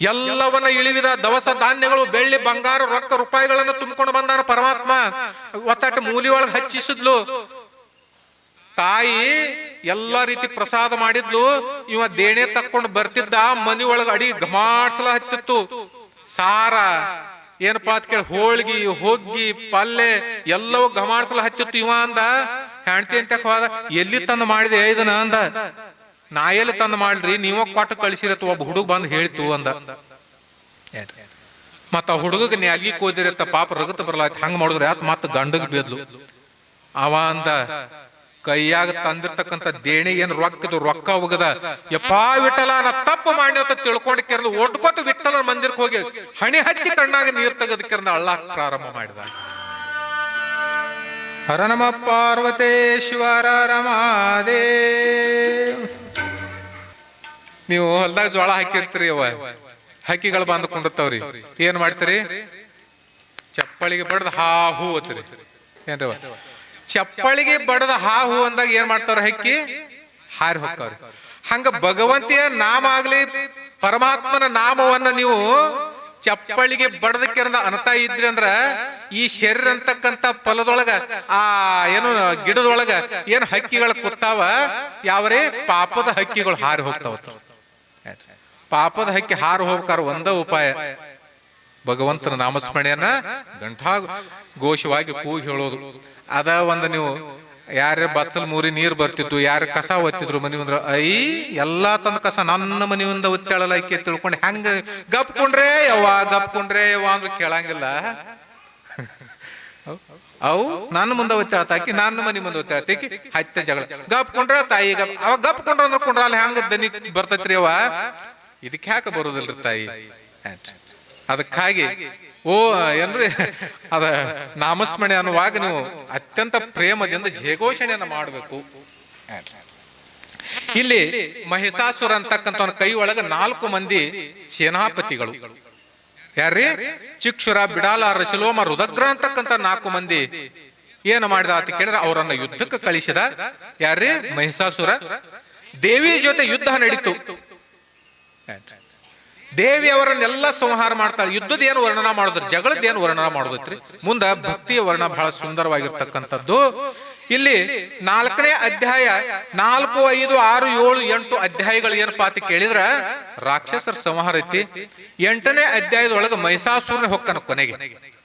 ಎಲ್ಲವನ್ನ ಇಳಿವಿದ ದವಸ ಧಾನ್ಯಗಳು, ಬೆಳ್ಳಿ, ಬಂಗಾರ, ರೊಕ್ಕ, ರೂಪಾಯಿಗಳನ್ನು ತುಂಬಿಕೊಂಡು ಬಂದಾನ ಪರಮಾತ್ಮ. ಒತ್ತಟ್ಟು ಮೂಲಿ ಒಳಗೆ ಹಚ್ಚಿಸಿದ್ಲು. ತಾಯಿ ಎಲ್ಲ ರೀತಿ ಪ್ರಸಾದ ಮಾಡಿದ್ಲು. ಇವ ದೇಣೆ ತಕ್ಕೊಂಡು ಬರ್ತಿದ್ದ, ಮನಿ ಒಳಗೆ ಅಡಿ ಘಮಾಡ್ಸಲ ಹತ್ತಿತ್ತು. ಸಾರ, ಏನಪ್ಪಾ ಅಂತ ಕೇಳಿ, ಹೋಳ್ಗಿ, ಹೊಗ್ಗಿ, ಪಲ್ಲೆ ಎಲ್ಲವೂ ಘಮಾಡ್ಸಲ ಹತ್ತಿತ್ತು ಇವ ಅಂದ. ಹೆಂಡತಿ ಅಂತ ಹೋದ, ಎಲ್ಲಿ ತಂದು ಮಾಡಿದೆ ಇದನ್ನ ಅಂದ. ನಾ ಎಲ್ಲಿ ತಂದು ಮಾಡ್ರಿ, ನೀವ ಕೊಟ್ಟು ಕಳಿಸಿರತ್ತ ಒಬ್ಬ ಹುಡುಗ ಬಂದು ಹೇಳ್ತು ಅಂದ. ಮತ್ತ ಹುಡುಗಗ್ ನ್ಯಾಲ್ಗಿ ಕೋದಿರತ್ತ, ಪಾಪ ರಗತ ಬರ್ಲಾಯ್ತು. ಹಂಗ ಮಾಡಿದ್ರೆ ಯಾತ್ ಮತ್ತ ಗಂಡಗ್ ಬೇದ್ಲು. ಅವ ಅಂದ, ಕೈಯಾಗ ತಂದಿರ್ತಕ್ಕಂಥ ದೇಣಿ ಏನ್ ರೊಕ್ಕದು ರೊಕ್ಕ ಹೋಗದ? ಎಪ್ಪಾ ವಿಠಲ, ನಾ ತಪ್ಪು ಮಾಡಿ ಅಂತ ತಿಳ್ಕೊಂಡು ಕೆರ್ದು ಒಡ್ಕೋತ ವಿಠಲ ಮಂದಿರಕ್ಕೆ ಹೋಗಿ ಹಣಿ ಹಚ್ಚಿ ಕಣ್ಣಾಗ ನೀರ್ ತೆಗೆದಕ್ಕಿರಂದ ಕೆರ್ದ ಅಳ್ಳ ಪ್ರಾರಂಭ ಮಾಡಿದ. ಹರ ನಮ ಪಾರ್ವತೇಶ್ವರ ರಮಾದೇ ನೀವು ಹೊಲ್ದಾಗ ಜೋಳ ಹಾಕಿರ್ತೀರಿ ಅವ ಹಕ್ಕಿಗಳು ಬಂದು ಏನ್ ಮಾಡ್ತೀರಿ? ಚಪ್ಪಳಿಗೆ ಬಡ್ದ ಹಾ ಹೂ ಅತ್ರಿ. ಏನ್ರಿ ಚಪ್ಪಳಿಗೆ ಬಡದ ಹಾ ಹೂ ಅಂದಾಗ ಏನ್ ಮಾಡ್ತಾರ ಹಕ್ಕಿ? ಹಾರಿ ಹೋಗ್ತಾವ್ರಿ ಹಂಗ ಭಗವಂತಿಯ ನಾಮ ಆಗ್ಲಿ, ಪರಮಾತ್ಮನ ನಾಮವನ್ನ ನೀವು ಚಪ್ಪಳಿಗೆ ಬಡದಕ್ಕೆ ಅನತಾ ಇದ್ರಿ ಅಂದ್ರ ಈ ಶರೀರ ಅಂತಕ್ಕಂತ ಫಲದೊಳಗ, ಆ ಏನು ಗಿಡದೊಳಗ ಏನ್ ಹಕ್ಕಿಗಳು ಕೂತಾವ ಯಾವ್ರೇ ಪಾಪದ ಹಕ್ಕಿಗಳು ಹಾರಿ ಹೋಗ್ತಾವ. ಪಾಪದ ಹಕ್ಕಿ ಹಾರು ಹೋಗ್ಕಾರ ಒಂದ ಉಪಾಯ. ಭಗವಂತನ ನಾಮಸ್ಮರಣೆಯನ್ನ ಗಂಟಾ ಘೋಷವಾಗಿ ಕೂಗಿ ಹೇಳೋದು. ಅದ ಒಂದು ನೀವು ಯಾರ ಬಚ್ಚಲ್ ಮೂರಿ ನೀರು ಬರ್ತಿತ್ತು, ಯಾರ ಕಸ ಒತ್ತಿದ್ರು ಮನಿ ಮುಂದ್ರ ಐ, ಎಲ್ಲಾ ತಂದ ಕಸ ನನ್ನ ಮನಿ ಮುಂದ ಒತ್ತಾಳಲ್ಲ ಐಕೆ ತಿಳ್ಕೊಂಡು ಹೆಂಗ ಗಪ್ಕೊಂಡ್ರೆ ಯವ್ವ ಗಪ್ಕೊಂಡ್ರೆ ಯವ್ವ ಅಂದ್ರೆ ಕೇಳಂಗಿಲ್ಲ. ಅವು ನನ್ನ ಮುಂದೆ ಒತ್ತಾಕಿ ನನ್ನ ಮನಿ ಮುಂದೆ ಒತ್ತಾಕಿ ಹತ್ತ ಜಗಳ. ಗಪ್ಕೊಂಡ್ರ ತಾಯಿ ಗಪ್, ಅವ ಗಪ್ಕೊಂಡ್ರ ಅಂದ್ರೆ ಕೊಂಡ್ರ ಅಲ್ಲಿ ಹೆಂಗ ದನಿ ಬರ್ತೈತ್ರಿ ಅವ ಇದಕ್ಕೆ ಯಾಕೆ ಬರೋದಿಲ್ರಿ ತಾಯಿ. ಅದಕ್ಕಾಗಿ ಓ ಏನ್ರಿ ಅದ ನಾಮಸ್ಮರಣೆ ಅನ್ನುವಾಗ ನೀವು ಅತ್ಯಂತ ಪ್ರೇಮದಿಂದ ಜಯಘೋಷಣೆಯನ್ನು ಮಾಡಬೇಕು. ಇಲ್ಲಿ ಮಹಿಷಾಸುರ ಅಂತಕ್ಕಂಥ ಕೈ ಒಳಗ ನಾಲ್ಕು ಮಂದಿ ಸೇನಾಪತಿಗಳು. ಯಾರ್ರಿ? ಚಿಕ್ಷುರ ಬಿಡಾಲ ರಶಿಲೋಮ ರುದಗ್ರ ಅಂತಕ್ಕಂಥ ನಾಲ್ಕು ಮಂದಿ. ಏನು ಮಾಡಿದ ಅಂತ ಕೇಳಿದ್ರೆ ಅವರನ್ನ ಯುದ್ಧಕ್ಕೆ ಕಳಿಸಿದ ಯಾರ್ರಿ? ಮಹಿಷಾಸುರ. ದೇವಿ ಜೊತೆ ಯುದ್ಧ ನಡೀತು. ದೇವಿ ಅವರನ್ನೆಲ್ಲ ಸಂಹಾರ ಮಾಡ್ತಾಳೆ. ಯುದ್ಧದ ಏನು ವರ್ಣನ ಮಾಡೋದ್ರಿ? ಜಗಳದ ಏನು ವರ್ಣನ ಮಾಡೋದೈತ್ರಿ ಮುಂದ ಭಕ್ತಿಯ ವರ್ಣ ಬಹಳ ಸುಂದರವಾಗಿರ್ತಕ್ಕಂಥದ್ದು. ಇಲ್ಲಿ ನಾಲ್ಕನೇ ಅಧ್ಯಾಯ ನಾಲ್ಕು, ಐದು, ಆರು, ಏಳು, ಎಂಟು ಅಧ್ಯಾಯಗಳು ಏನಪ್ಪಾ ಅಂತ ಕೇಳಿದ್ರ ರಾಕ್ಷಸರ ಸಂಹಾರ ಐತಿ. ಎಂಟನೇ ಅಧ್ಯಾಯದೊಳಗೆ ಮಹಿಷಾಸುರನ ಹೊಕ್ಕನ ಕೊನೆಗೆ.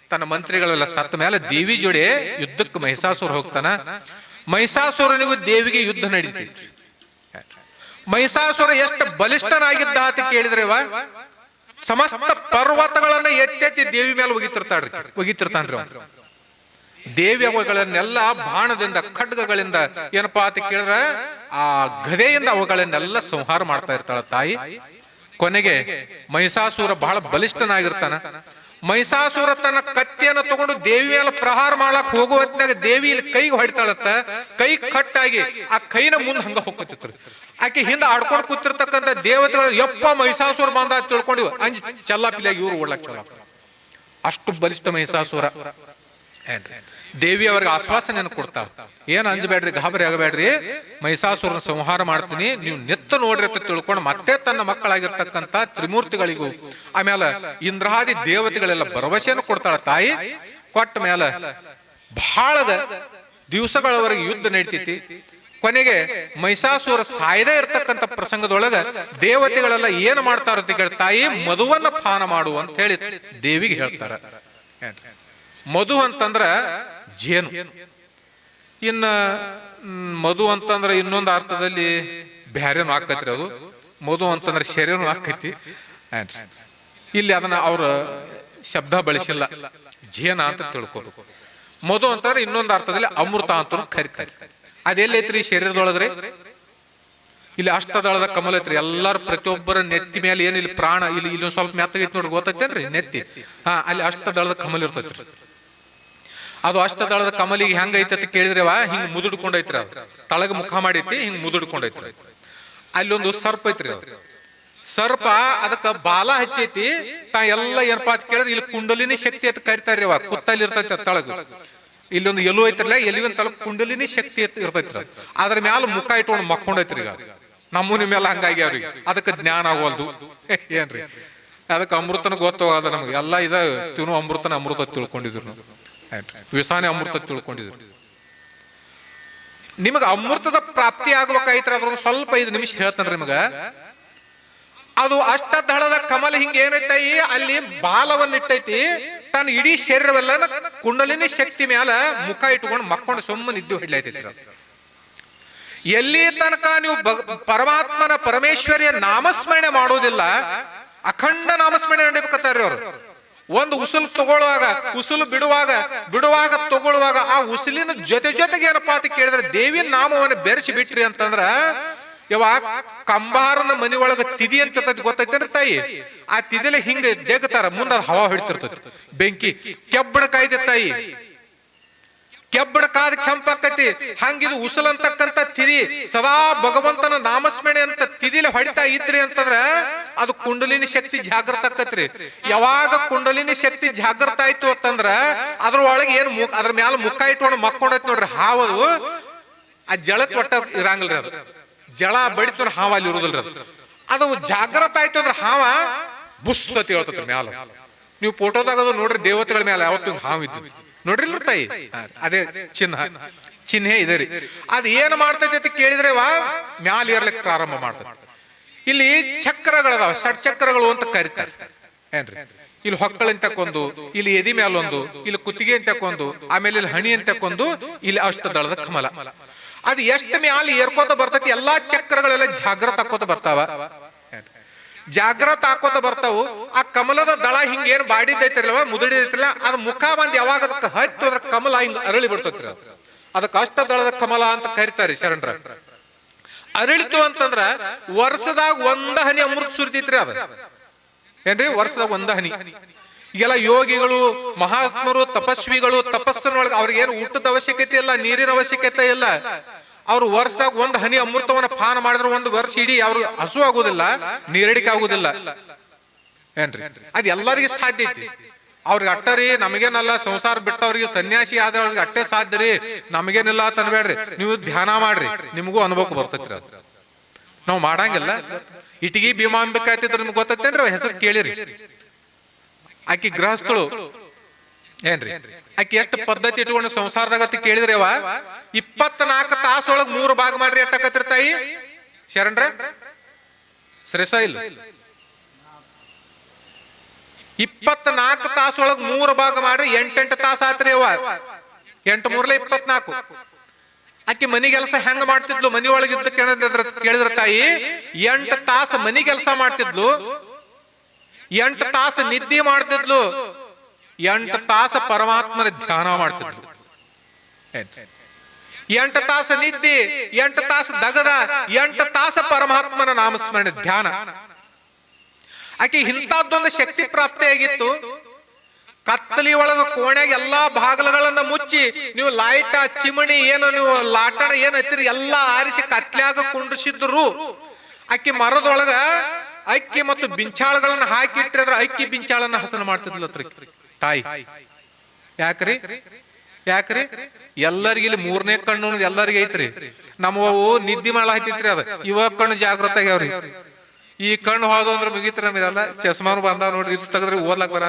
ತನ್ನ ಮಂತ್ರಿಗಳೆಲ್ಲ ಸತ್ತ ಮೇಲೆ ದೇವಿ ಜೋಡಿ ಯುದ್ಧಕ್ಕೆ ಮಹಿಷಾಸುರ ಹೋಗ್ತಾನ. ಮಹಿಷಾಸುರನಿಗೂ ದೇವಿಗೆ ಯುದ್ಧ ನಡೀತೈತಿ. ಮಹಿಷಾಸುರ ಎಷ್ಟು ಬಲಿಷ್ಠನಾಗಿದ್ದ ಅಂತ ಕೇಳಿದ್ರೆ ಸಮಸ್ತ ಪರ್ವತಗಳನ್ನ ಎತ್ತೆತ್ತಿ ದೇವಿ ಮೇಲೆ ಒಗಿತಿರ್ತಾಳ್ರಿ ಒಗಿತಿರ್ತಾನ್ರಿ ಅವ ದೇವಿ ಅವುಗಳನ್ನೆಲ್ಲ ಬಾಣದಿಂದ, ಖಡ್ಗಗಳಿಂದ ಏನಪ್ಪಾ ಅಂತ ಕೇಳಿದ್ರ ಆ ಗದೆಯಿಂದ ಅವುಗಳನ್ನೆಲ್ಲ ಸಂಹಾರ ಮಾಡ್ತಾ ಇರ್ತಾಳ ತಾಯಿ. ಕೊನೆಗೆ ಮಹಿಷಾಸುರ ಬಹಳ ಬಲಿಷ್ಠನಾಗಿರ್ತಾನ. ಮಹಿಷಾಸುರ ತನ್ನ ಕತ್ತಿಯನ್ನು ತಗೊಂಡು ದೇವಿ ಮೇಲೆ ಪ್ರಹಾರ ಮಾಡಕ್ ಹೋಗುವ ದೇವಿ ಇಲ್ಲಿ ಕೈಗೆ ಹೊಡಿತಾಳತ್ತ ಕೈ ಕಟ್ಟಾಗಿ ಆ ಕೈನ ಮುಂದೆ ಹಂಗ ಹೋಗ್ತಿತ್ತು ಆಕೆ ಹಿಂದೆ ಆಡ್ಕೊಂಡು ಕೂತಿರ್ತಕ್ಕಂಥ ದೇವತೆಗಳು, ಯಪ್ಪ ಮಹಿಷಾಸುರ ಬಂದ ತಿಳ್ಕೊಂಡಿವ್. ಅಂಜ್ ಚಲ್ಲಾಪಿಲಾಗಿ ಇವ್ರು ಓಡ್ಲಕ್ ಚಲ ಅಷ್ಟು ಬಲಿಷ್ಠ ಮಹಿಷಾಸುರ ಏನ್ರಿ? ದೇವಿ ಅವ್ರಿಗೆ ಆಶ್ವಾಸನೆಯನ್ನು ಕೊಡ್ತಾಳ. ಏನ್ ಅಂಜಬೇಡ್ರಿ, ಗಾಬರಿ ಆಗಬೇಡ್ರಿ. ಮಹಿಷಾಸುರನ ಸಂಹಾರ ಮಾಡ್ತೀನಿ. ನೀವು ನೆತ್ತ ನೋಡ್ರಿ ಅಂತ ತಿಳ್ಕೊಂಡು ಮತ್ತೆ ತನ್ನ ಮಕ್ಕಳಾಗಿರ್ತಕ್ಕಂಥ ತ್ರಿಮೂರ್ತಿಗಳಿಗೂ, ಆಮೇಲೆ ಇಂದ್ರಾದಿ ದೇವತೆಗಳೆಲ್ಲ ಭರವಸೆಯನ್ನು ಕೊಡ್ತಾಳ ತಾಯಿ. ಕೊಟ್ಟ ಮೇಲೆ ಬಹಳ ದಿವಸಗಳವರೆಗೆ ಯುದ್ಧ ನಡೀತೈತಿ. ಕೊನೆಗೆ ಮಹಿಷಾಸುರ ಸಾಯದೇ ಇರತಕ್ಕಂಥ ಪ್ರಸಂಗದೊಳಗೆ ದೇವತೆಗಳೆಲ್ಲ ಏನು ಮಾಡ್ತಾರ ಅಂತ ಕೇಳಿ ತಾಯಿ ಮಧುವನ್ನ ಪಾನ ಮಾಡು ಅಂತ ಹೇಳಿ ದೇವಿಗೆ ಹೇಳ್ತಾರ. ಮಧು ಅಂತಂದ್ರ ಜೇನು. ಇನ್ನ ಮಧು ಅಂತಂದ್ರ ಇನ್ನೊಂದು ಅರ್ಥದಲ್ಲಿ ಬ್ಯಾರೇನು ಆಕತ್ರಿ ಅದು? ಮಧು ಅಂತಂದ್ರೆ ಶರೀರನು ಆಕೈತಿ. ಇಲ್ಲಿ ಅದನ್ನ ಅವ್ರ ಶಬ್ದ ಬಳಸಿಲ್ಲ. ಜೇನ ಅಂತ ತಿಳ್ಕೊಬೇಕು. ಮಧು ಅಂತಂದ್ರೆ ಇನ್ನೊಂದು ಅರ್ಥದಲ್ಲಿ ಅಮೃತ ಅಂತ ಕರಿತಾರೆ. ಅದೆಲ್ಲೈತ್ರಿ ಶರೀರದೊಳಗ್ರಿ? ಇಲ್ಲಿ ಅಷ್ಟದಳದ ಕಮಲ ಐತ್ರಿ. ಎಲ್ಲಾರು ಪ್ರತಿಯೊಬ್ಬರ ನೆತ್ತಿ ಮೇಲೆ ಏನಿಲ್ಲ ಪ್ರಾಣ, ಇಲ್ಲಿ ಇಲ್ಲೊಂದು ಸ್ವಲ್ಪ ಇತ್ತು ನೋಡಿ ಗೊತ್ತೈತೇನ್ರಿ? ನೆತ್ತಿ. ಹಾ, ಅಲ್ಲಿ ಅಷ್ಟದಳದ ಕಮಲ ಇರ್ತೈತ್ರಿ. ಅದು ಅಷ್ಟದಳದ ಕಮಲಿಗೆ ಹೆಂಗೈತೆ ಅಂತ ಅಂತ ಕೇಳಿದ್ರವ, ಹಿಂಗ್ ಮುದುಡ್ಕೊಂಡೈತ್ರಿ ಅದು. ತಳಗ ಮುಖ ಮಾಡೈತಿ ಹಿಂಗ್ ಮುದುಡ್ಕೊಂಡೈತ್ರಿ ಅಲ್ಲೊಂದು ಸರ್ಪ ಐತ್ರಿ ಸರ್ಪ ಅದಕ್ಕ ಬಾಲ ಹಚ್ಚೈತಿ, ತಾ ಎಲ್ಲ ಏನಪ್ಪ ಅಂತ ಕೇಳಿದ್ರೆ ಇಲ್ಲಿ ಕುಂಡಲಿನಿ ಶಕ್ತಿ ಅಂತ ಕರಿತಾರ್ರಿ ಅವ, ಕುತ್ತಲ್ಲಿ ಇರ್ತೈತಿ ತಳಗ. ಇಲ್ಲೊಂದು ಎಲು ಐತ್ರಲ್ಲ ಎಲ್ಲಿಗೊಂದ್ ತಳಗ ಕುಂಡಲಿನಿ ಶಕ್ತಿ ಇರ್ತೈತ್ರಿ ಅದು. ಅದ್ರ ಮ್ಯಾಲ ಮುಖ ಇಟ್ಕೊಂಡು ಮಕ್ಕೊಂಡೈತ್ರಿ ಈಗ. ನಮ್ಮೂನಿ ಮೇಲೆ ಹಂಗಾಗ್ಯಾವ್ರಿ ಅದಕ್ಕೆ ಜ್ಞಾನ ಆಗೋಲ್ದು. ಏನ್ರಿ? ಅದಕ್ಕೆ ಅಮೃತನ ಗೊತ್ತವಾದ ನಮ್ಗೆ. ಎಲ್ಲ ಇದ ತಿನ್ನು ಅಮೃತನ ಅಮೃತ ತಿಳ್ಕೊಂಡಿದ್ರು. ವಿಸಾನೆ ಅಮೃತ ತಿಳ್ಕೊಂಡಿದ್ರು. ನಿಮಗೆ ಅಮೃತದ ಪ್ರಾಪ್ತಿ ಆಗ್ಬೇಕಾಯ್ತರ ಅದ್ರ ಸ್ವಲ್ಪ ಐದು ನಿಮಿಷ ಹೇಳ್ತಾನೆ ನಿಮಗ. ಅದು ಅಷ್ಟದಳದ ಕಮಲ ಹಿಂಗ ಏನೈತೈ ಅಲ್ಲಿ ಬಾಲವನ್ನ ಇಟ್ಟೈತಿ ತನ್ನ ಇಡೀ ಶರೀರವೆಲ್ಲ ಕುಂಡಲಿನಿ ಶಕ್ತಿ ಮ್ಯಾಲ ಮುಖ ಇಟ್ಕೊಂಡು ಮಕ್ಕೊಂಡು ಸುಮ್ಮನೆ ಇದ್ದು ಹಿಡ್ಲೈತೈತಿ. ಎಲ್ಲಿ ತನಕ ನೀವು ಪರಮಾತ್ಮನ ಪರಮೇಶ್ವರಿಯ ನಾಮಸ್ಮರಣೆ ಮಾಡೋದಿಲ್ಲ ಅಖಂಡ ನಾಮಸ್ಮರಣೆ ನಡಿಬೇಕತ್ತಾರ್ರಿ ಅವರು. ಒಂದು ಉಸುಲು ತಗೊಳ್ಳುವಾಗ, ಉಸುಲು ಬಿಡುವಾಗ ಬಿಡುವಾಗ ತಗೊಳ್ಳುವಾಗ ಆ ಉಸುಲಿನ ಜೊತೆ ಜೊತೆಗೆ ಏನಪ್ಪಾ ಅಂತ ಕೇಳಿದ್ರೆ ದೇವಿಯ ನಾಮವನ್ನು ಬೆರೆಸಿ ಬಿಟ್ರಿ ಅಂತಂದ್ರ ಯವ ಕಂಬಾರನ ಮನಿ ಒಳಗ ತಿದಿ ಅಂತ ಗೊತ್ತೈತೆ ತಾಯಿ? ಆ ತಿದಿಲೆ ಹಿಂಗ ಜಗತಾರ, ಮುಂದ ಹವಾ ಹೊಡಿತಿರ್ತೈತಿ. ಬೆಂಕಿ ಕೆಬ್ಬಣ ಕಾಯ್ದೆ ತಾಯಿ. ಕೆಬ್ಬಣ ಕಾದ ಕೆಂಪಾಕತಿ. ಹಂಗಿದು ಉಸಲ್ ಅಂತಕ್ಕಂತ ತಿರಿ. ಸದಾ ಭಗವಂತನ ನಾಮಸ್ಮರಣೆ ಅಂತ ತಿದಿಲೆ ಹೊಡಿತಾ ಇದ್ರಿ ಅಂತಂದ್ರ ಅದು ಕುಂಡಲಿನಿ ಶಕ್ತಿ ಜಾಗೃತ ಆಕತ್ರಿ ಯಾವಾಗ ಕುಂಡಲಿನಿ ಶಕ್ತಿ ಜಾಗೃತ ಆಯ್ತು ಅಂತಂದ್ರ ಅದ್ರ ಒಳಗೆ ಏನ್ ಅದ್ರ ಮ್ಯಾಲ ಮುಖ ಇಟ್ಕೊಂಡು ಮಕ್ಕೊಂಡೈತಿ ನೋಡ್ರಿ ಹಾವದು. ಆ ಜಳ ಕೊಟ್ಟ ಇರಂಗಿಲ್ರಿ ಅದು. ಜಳ ಬಡಿತು ಹಾವ ಅಲ್ಲಿ ಇರುದಿಲ್ರಿ ಅದು. ಅದು ಜಾಗೃತ ಆಯ್ತು ಅಂದ್ರೆ ಹಾವ ಬುಸ್ ಅಂತ ಹೇಳ್ತದ ಮ್ಯಾಲ. ನೀವು ಫೋಟೋದಾಗ ಅದು ನೋಡ್ರಿ ದೇವತೆಗಳ ಮೇಲೆ ಯಾವತ್ತು ಹಿಂಗ್ ನೋಡ್ರಿ ತಾಯಿ. ಅದೇ ಚಿಹ್ನ ಚಿಹ್ನೆ ಇದೆ ರೀ. ಅದ್ ಏನ್ ಮಾಡ್ತೈತಿ ಅಂತ ಕೇಳಿದ್ರೆ ವಾ ಮ್ಯಾಲ ಏರ್ಲಿಕ್ಕೆ ಪ್ರಾರಂಭ ಮಾಡ್ತಾರೆ ಇಲ್ಲಿ ಚಕ್ರಗಳದಾವ ಷಟ್ ಚಕ್ರಗಳು ಅಂತ ಕರೀತಾರೆ. ಏನ್ರಿ? ಇಲ್ಲಿ ಹೊಕ್ಕಳಂತಕೊಂದು ಇಲ್ಲಿ ಎದಿ ಮ್ಯಾಲೊಂದು ಇಲ್ಲಿ ಕುತ್ತಿಗೆ ಅಂತಕ್ಕೊಂದು ಆಮೇಲೆ ಇಲ್ಲಿ ಹಣಿ ಅಂತಕ್ಕೊಂದು ಇಲ್ಲಿ ಅಷ್ಟ ದಳದ ಕಮಲ. ಅದು ಎಷ್ಟು ಮ್ಯಾಲ ಏರ್ಕೋತ ಬರ್ತೈತಿ ಎಲ್ಲಾ ಚಕ್ರಗಳೆಲ್ಲ ಜಾಗೃತ ಹಾಕೋತ ಬರ್ತಾವ. ಜಾಗೃತ ಹಾಕೋತ ಬರ್ತಾವು. ಆ ಕಮಲದ ದಳ ಹಿಂಗ ಏನ್ ಬಾಡಿದೈತಿರಲ್ವ ಮುದುಡಿದೈತಿರಲ್ಲ ಅದ್ ಮುಖ ಬಂದ್ ಯಾವಾಗ ಅದಕ್ಕೆ ಹತ್ತು ಅದ್ರ ಕಮಲ ಹಿಂಗ ಅರಳಿ ಬಿಡ್ತೈತ್ರಿ ಅದು. ಅದಕ್ಕೆ ಅಷ್ಟ ದಳದ ಕಮಲ ಅಂತ ಕರಿತಾರೆ ಶರಣರ. ಅರಳಿತು ಅಂತಂದ್ರ ವರ್ಷದಾಗ ಒಂದ ಹನಿ ಅಮೃತ ಸುರಿತೈತ್ರಿ ಅದ. ಏನ್ರಿ? ವರ್ಷದಾಗ ಒಂದ ಹನಿ. ಈಗೆಲ್ಲ ಯೋಗಿಗಳು, ಮಹಾತ್ಮರು, ತಪಸ್ವಿಗಳು, ತಪಸ್ಸಿನೊಳಗೆ ಅವ್ರಿಗೆ ಏನು ಊಟದ ಅವಶ್ಯಕತೆ ಇಲ್ಲ, ನೀರಿನ ಅವಶ್ಯಕತೆ ಇಲ್ಲ. ಅವ್ರು ವರ್ಷದಾಗ ಒಂದು ಹನಿ ಅಮೃತವನ್ನ ಪಾನ ಮಾಡಿದ್ರೆ ಒಂದು ವರ್ಷ ಇಡೀ ಅವ್ರು ಹಸು ಆಗುದಿಲ್ಲ, ನೀರಡಿಕೆ ಆಗುದಿಲ್ಲ. ಏನ್ರಿ? ಅದ್ ಎಲ್ಲರಿಗೆ ಸಾಧ್ಯ ಐತಿ. ಅವ್ರಿಗೆ ಅಟ್ಟರಿ ನಮಗೇನಲ್ಲ, ಸಂಸಾರ ಬಿಟ್ಟವ್ರಿಗೆ ಸನ್ಯಾಸಿ ಆದವ್ರಿಗೆ ಅಟ್ಟೆ ಸಾಧ್ಯ ರೀ. ನಮಗೇನಿಲ್ಲ ಅನ್ಬೇಡ್ರಿ. ನೀವು ಧ್ಯಾನ ಮಾಡ್ರಿ. ನಿಮಗೂ ಅನುಭವ ಬರ್ತೈತ್ರಿ ಅದು. ನಾವು ಮಾಡಂಗಿಲ್ಲ. ಇಟಗಿ ಭೀಮಾಂಬಿಕ ಆಯ್ತಿದ್ರ ನಿಮ್ಗೆ ಗೊತ್ತೇನ್ರಿ ಹೆಸರು ಕೇಳಿರಿ. ಆಕಿ ಗೃಹಸ್ಥಳು. ಏನ್ರಿ? ಆಕಿ ಎಷ್ಟು ಪದ್ಧತಿ ಇಟ್ಕೊಂಡು ಸಂಸಾರದಾಗ ಕೇಳಿದ್ರೆ ಅವ ಇಪ್ಪತ್ನಾಲ್ಕು ತಾಸೊಳಗ್ ಮೂರು ಭಾಗ ಮಾಡ್ರಿ ಎಟ್ಟಕತ್ತಿರ್ತಾಯಿ ಶರಣ್ರ ಶ್ರೇಷ ಇಲ್ಲ. ಇಪ್ಪತ್ನಾಲ್ಕು ತಾಸೊಳಗ್ ಮೂರು ಭಾಗ ಮಾಡ್ರಿ ಎಂಟೆಂಟು ತಾಸ ಆತ್ರಿ ಅವ ಎಂಟು ಮೂರ್ಲೆ ಇಪ್ಪತ್ನಾಲ್ಕು. ಆಕೆ ಮನಿ ಕೆಲಸ ಹೆಂಗ್ ಮಾಡ್ತಿದ್ಲು? ಮನಿ ಒಳಗಿದ್ದು ಕೇಳಿದ್ರ ಕೇಳಿದ್ರ ತಾಯಿ, ಎಂಟು ತಾಸ ಮನಿ ಕೆಲಸ ಮಾಡ್ತಿದ್ಲು, ಎಂಟು ತಾಸ ನಿದ್ದೆ ಮಾಡ್ತಿದ್ಲು ಎಂಟು ತಾಸ ಪರಮಾತ್ಮನ ಧ್ಯಾನ ಮಾಡ್ತಿದ್ರು. ಎಂಟು ತಾಸ ನಿದ್ದೆ, ಎಂಟು ತಾಸ ದಗದ, ಎಂಟು ತಾಸ ಪರಮಾತ್ಮನ ನಾಮಸ್ಮರಣೆ, ಧ್ಯಾನ. ಆಕೆ ಇಂಥದ್ದೊಂದು ಶಕ್ತಿ ಪ್ರಾಪ್ತಿಯಾಗಿತ್ತು. ಕತ್ತಲಿ ಒಳಗ ಕೋಣೆಗ ಎಲ್ಲಾ ಬಾಗಿಲುಗಳನ್ನ ಮುಚ್ಚಿ ನೀವು ಲೈಟ ಚಿಮಣಿ ಏನು, ನೀವು ಲಾಟಣ ಏನ್ ಹತ್ತಿರಿ ಎಲ್ಲಾ ಆರಿಸಿ ಕತ್ಲ್ಯಾಗ ಕುಂಡ್ರಿಸಿದ್ರು. ಅಕ್ಕಿ ಮರದೊಳಗ ಅಕ್ಕಿ ಮತ್ತು ಬಿಂಚಾಳಗಳನ್ನ ಹಾಕಿ ಇಟ್ಟಿದ್ರೆ ಅಕ್ಕಿ, ಬಿಂಚಾಳನ್ನ ಹಸನ ಮಾಡ್ತಿದ್ಲತ್ರಿ ತಾಯಿ. ಯಾಕ್ರಿ? ಯಾಕ್ರಿ? ಎಲ್ಲರಿಗೆ ಇಲ್ಲಿ ಮೂರನೇ ಕಣ್ಣು ಎಲ್ಲರಿಗೆ ಐತ್ರಿ. ನಮ್ಮವು ನಿದ್ದೆ ಮಾಡ ಅದು. ಇವಾಗ ಕಣ್ಣು ಜಾಗೃತ ಆಗ್ಯಾವ್ರಿ. ಈ ಕಣ್ಣು ಹೋದ ಅಂದ್ರೆ ಮುಗಿತ್ರಿ ನಮಗೆಲ್ಲ ಚಸ್ಮಾನು ಬಂದ ನೋಡ್ರಿ. ಇದು ತೆಗೆದ್ರೆ ಓದ್ಲಕ್ ಬರ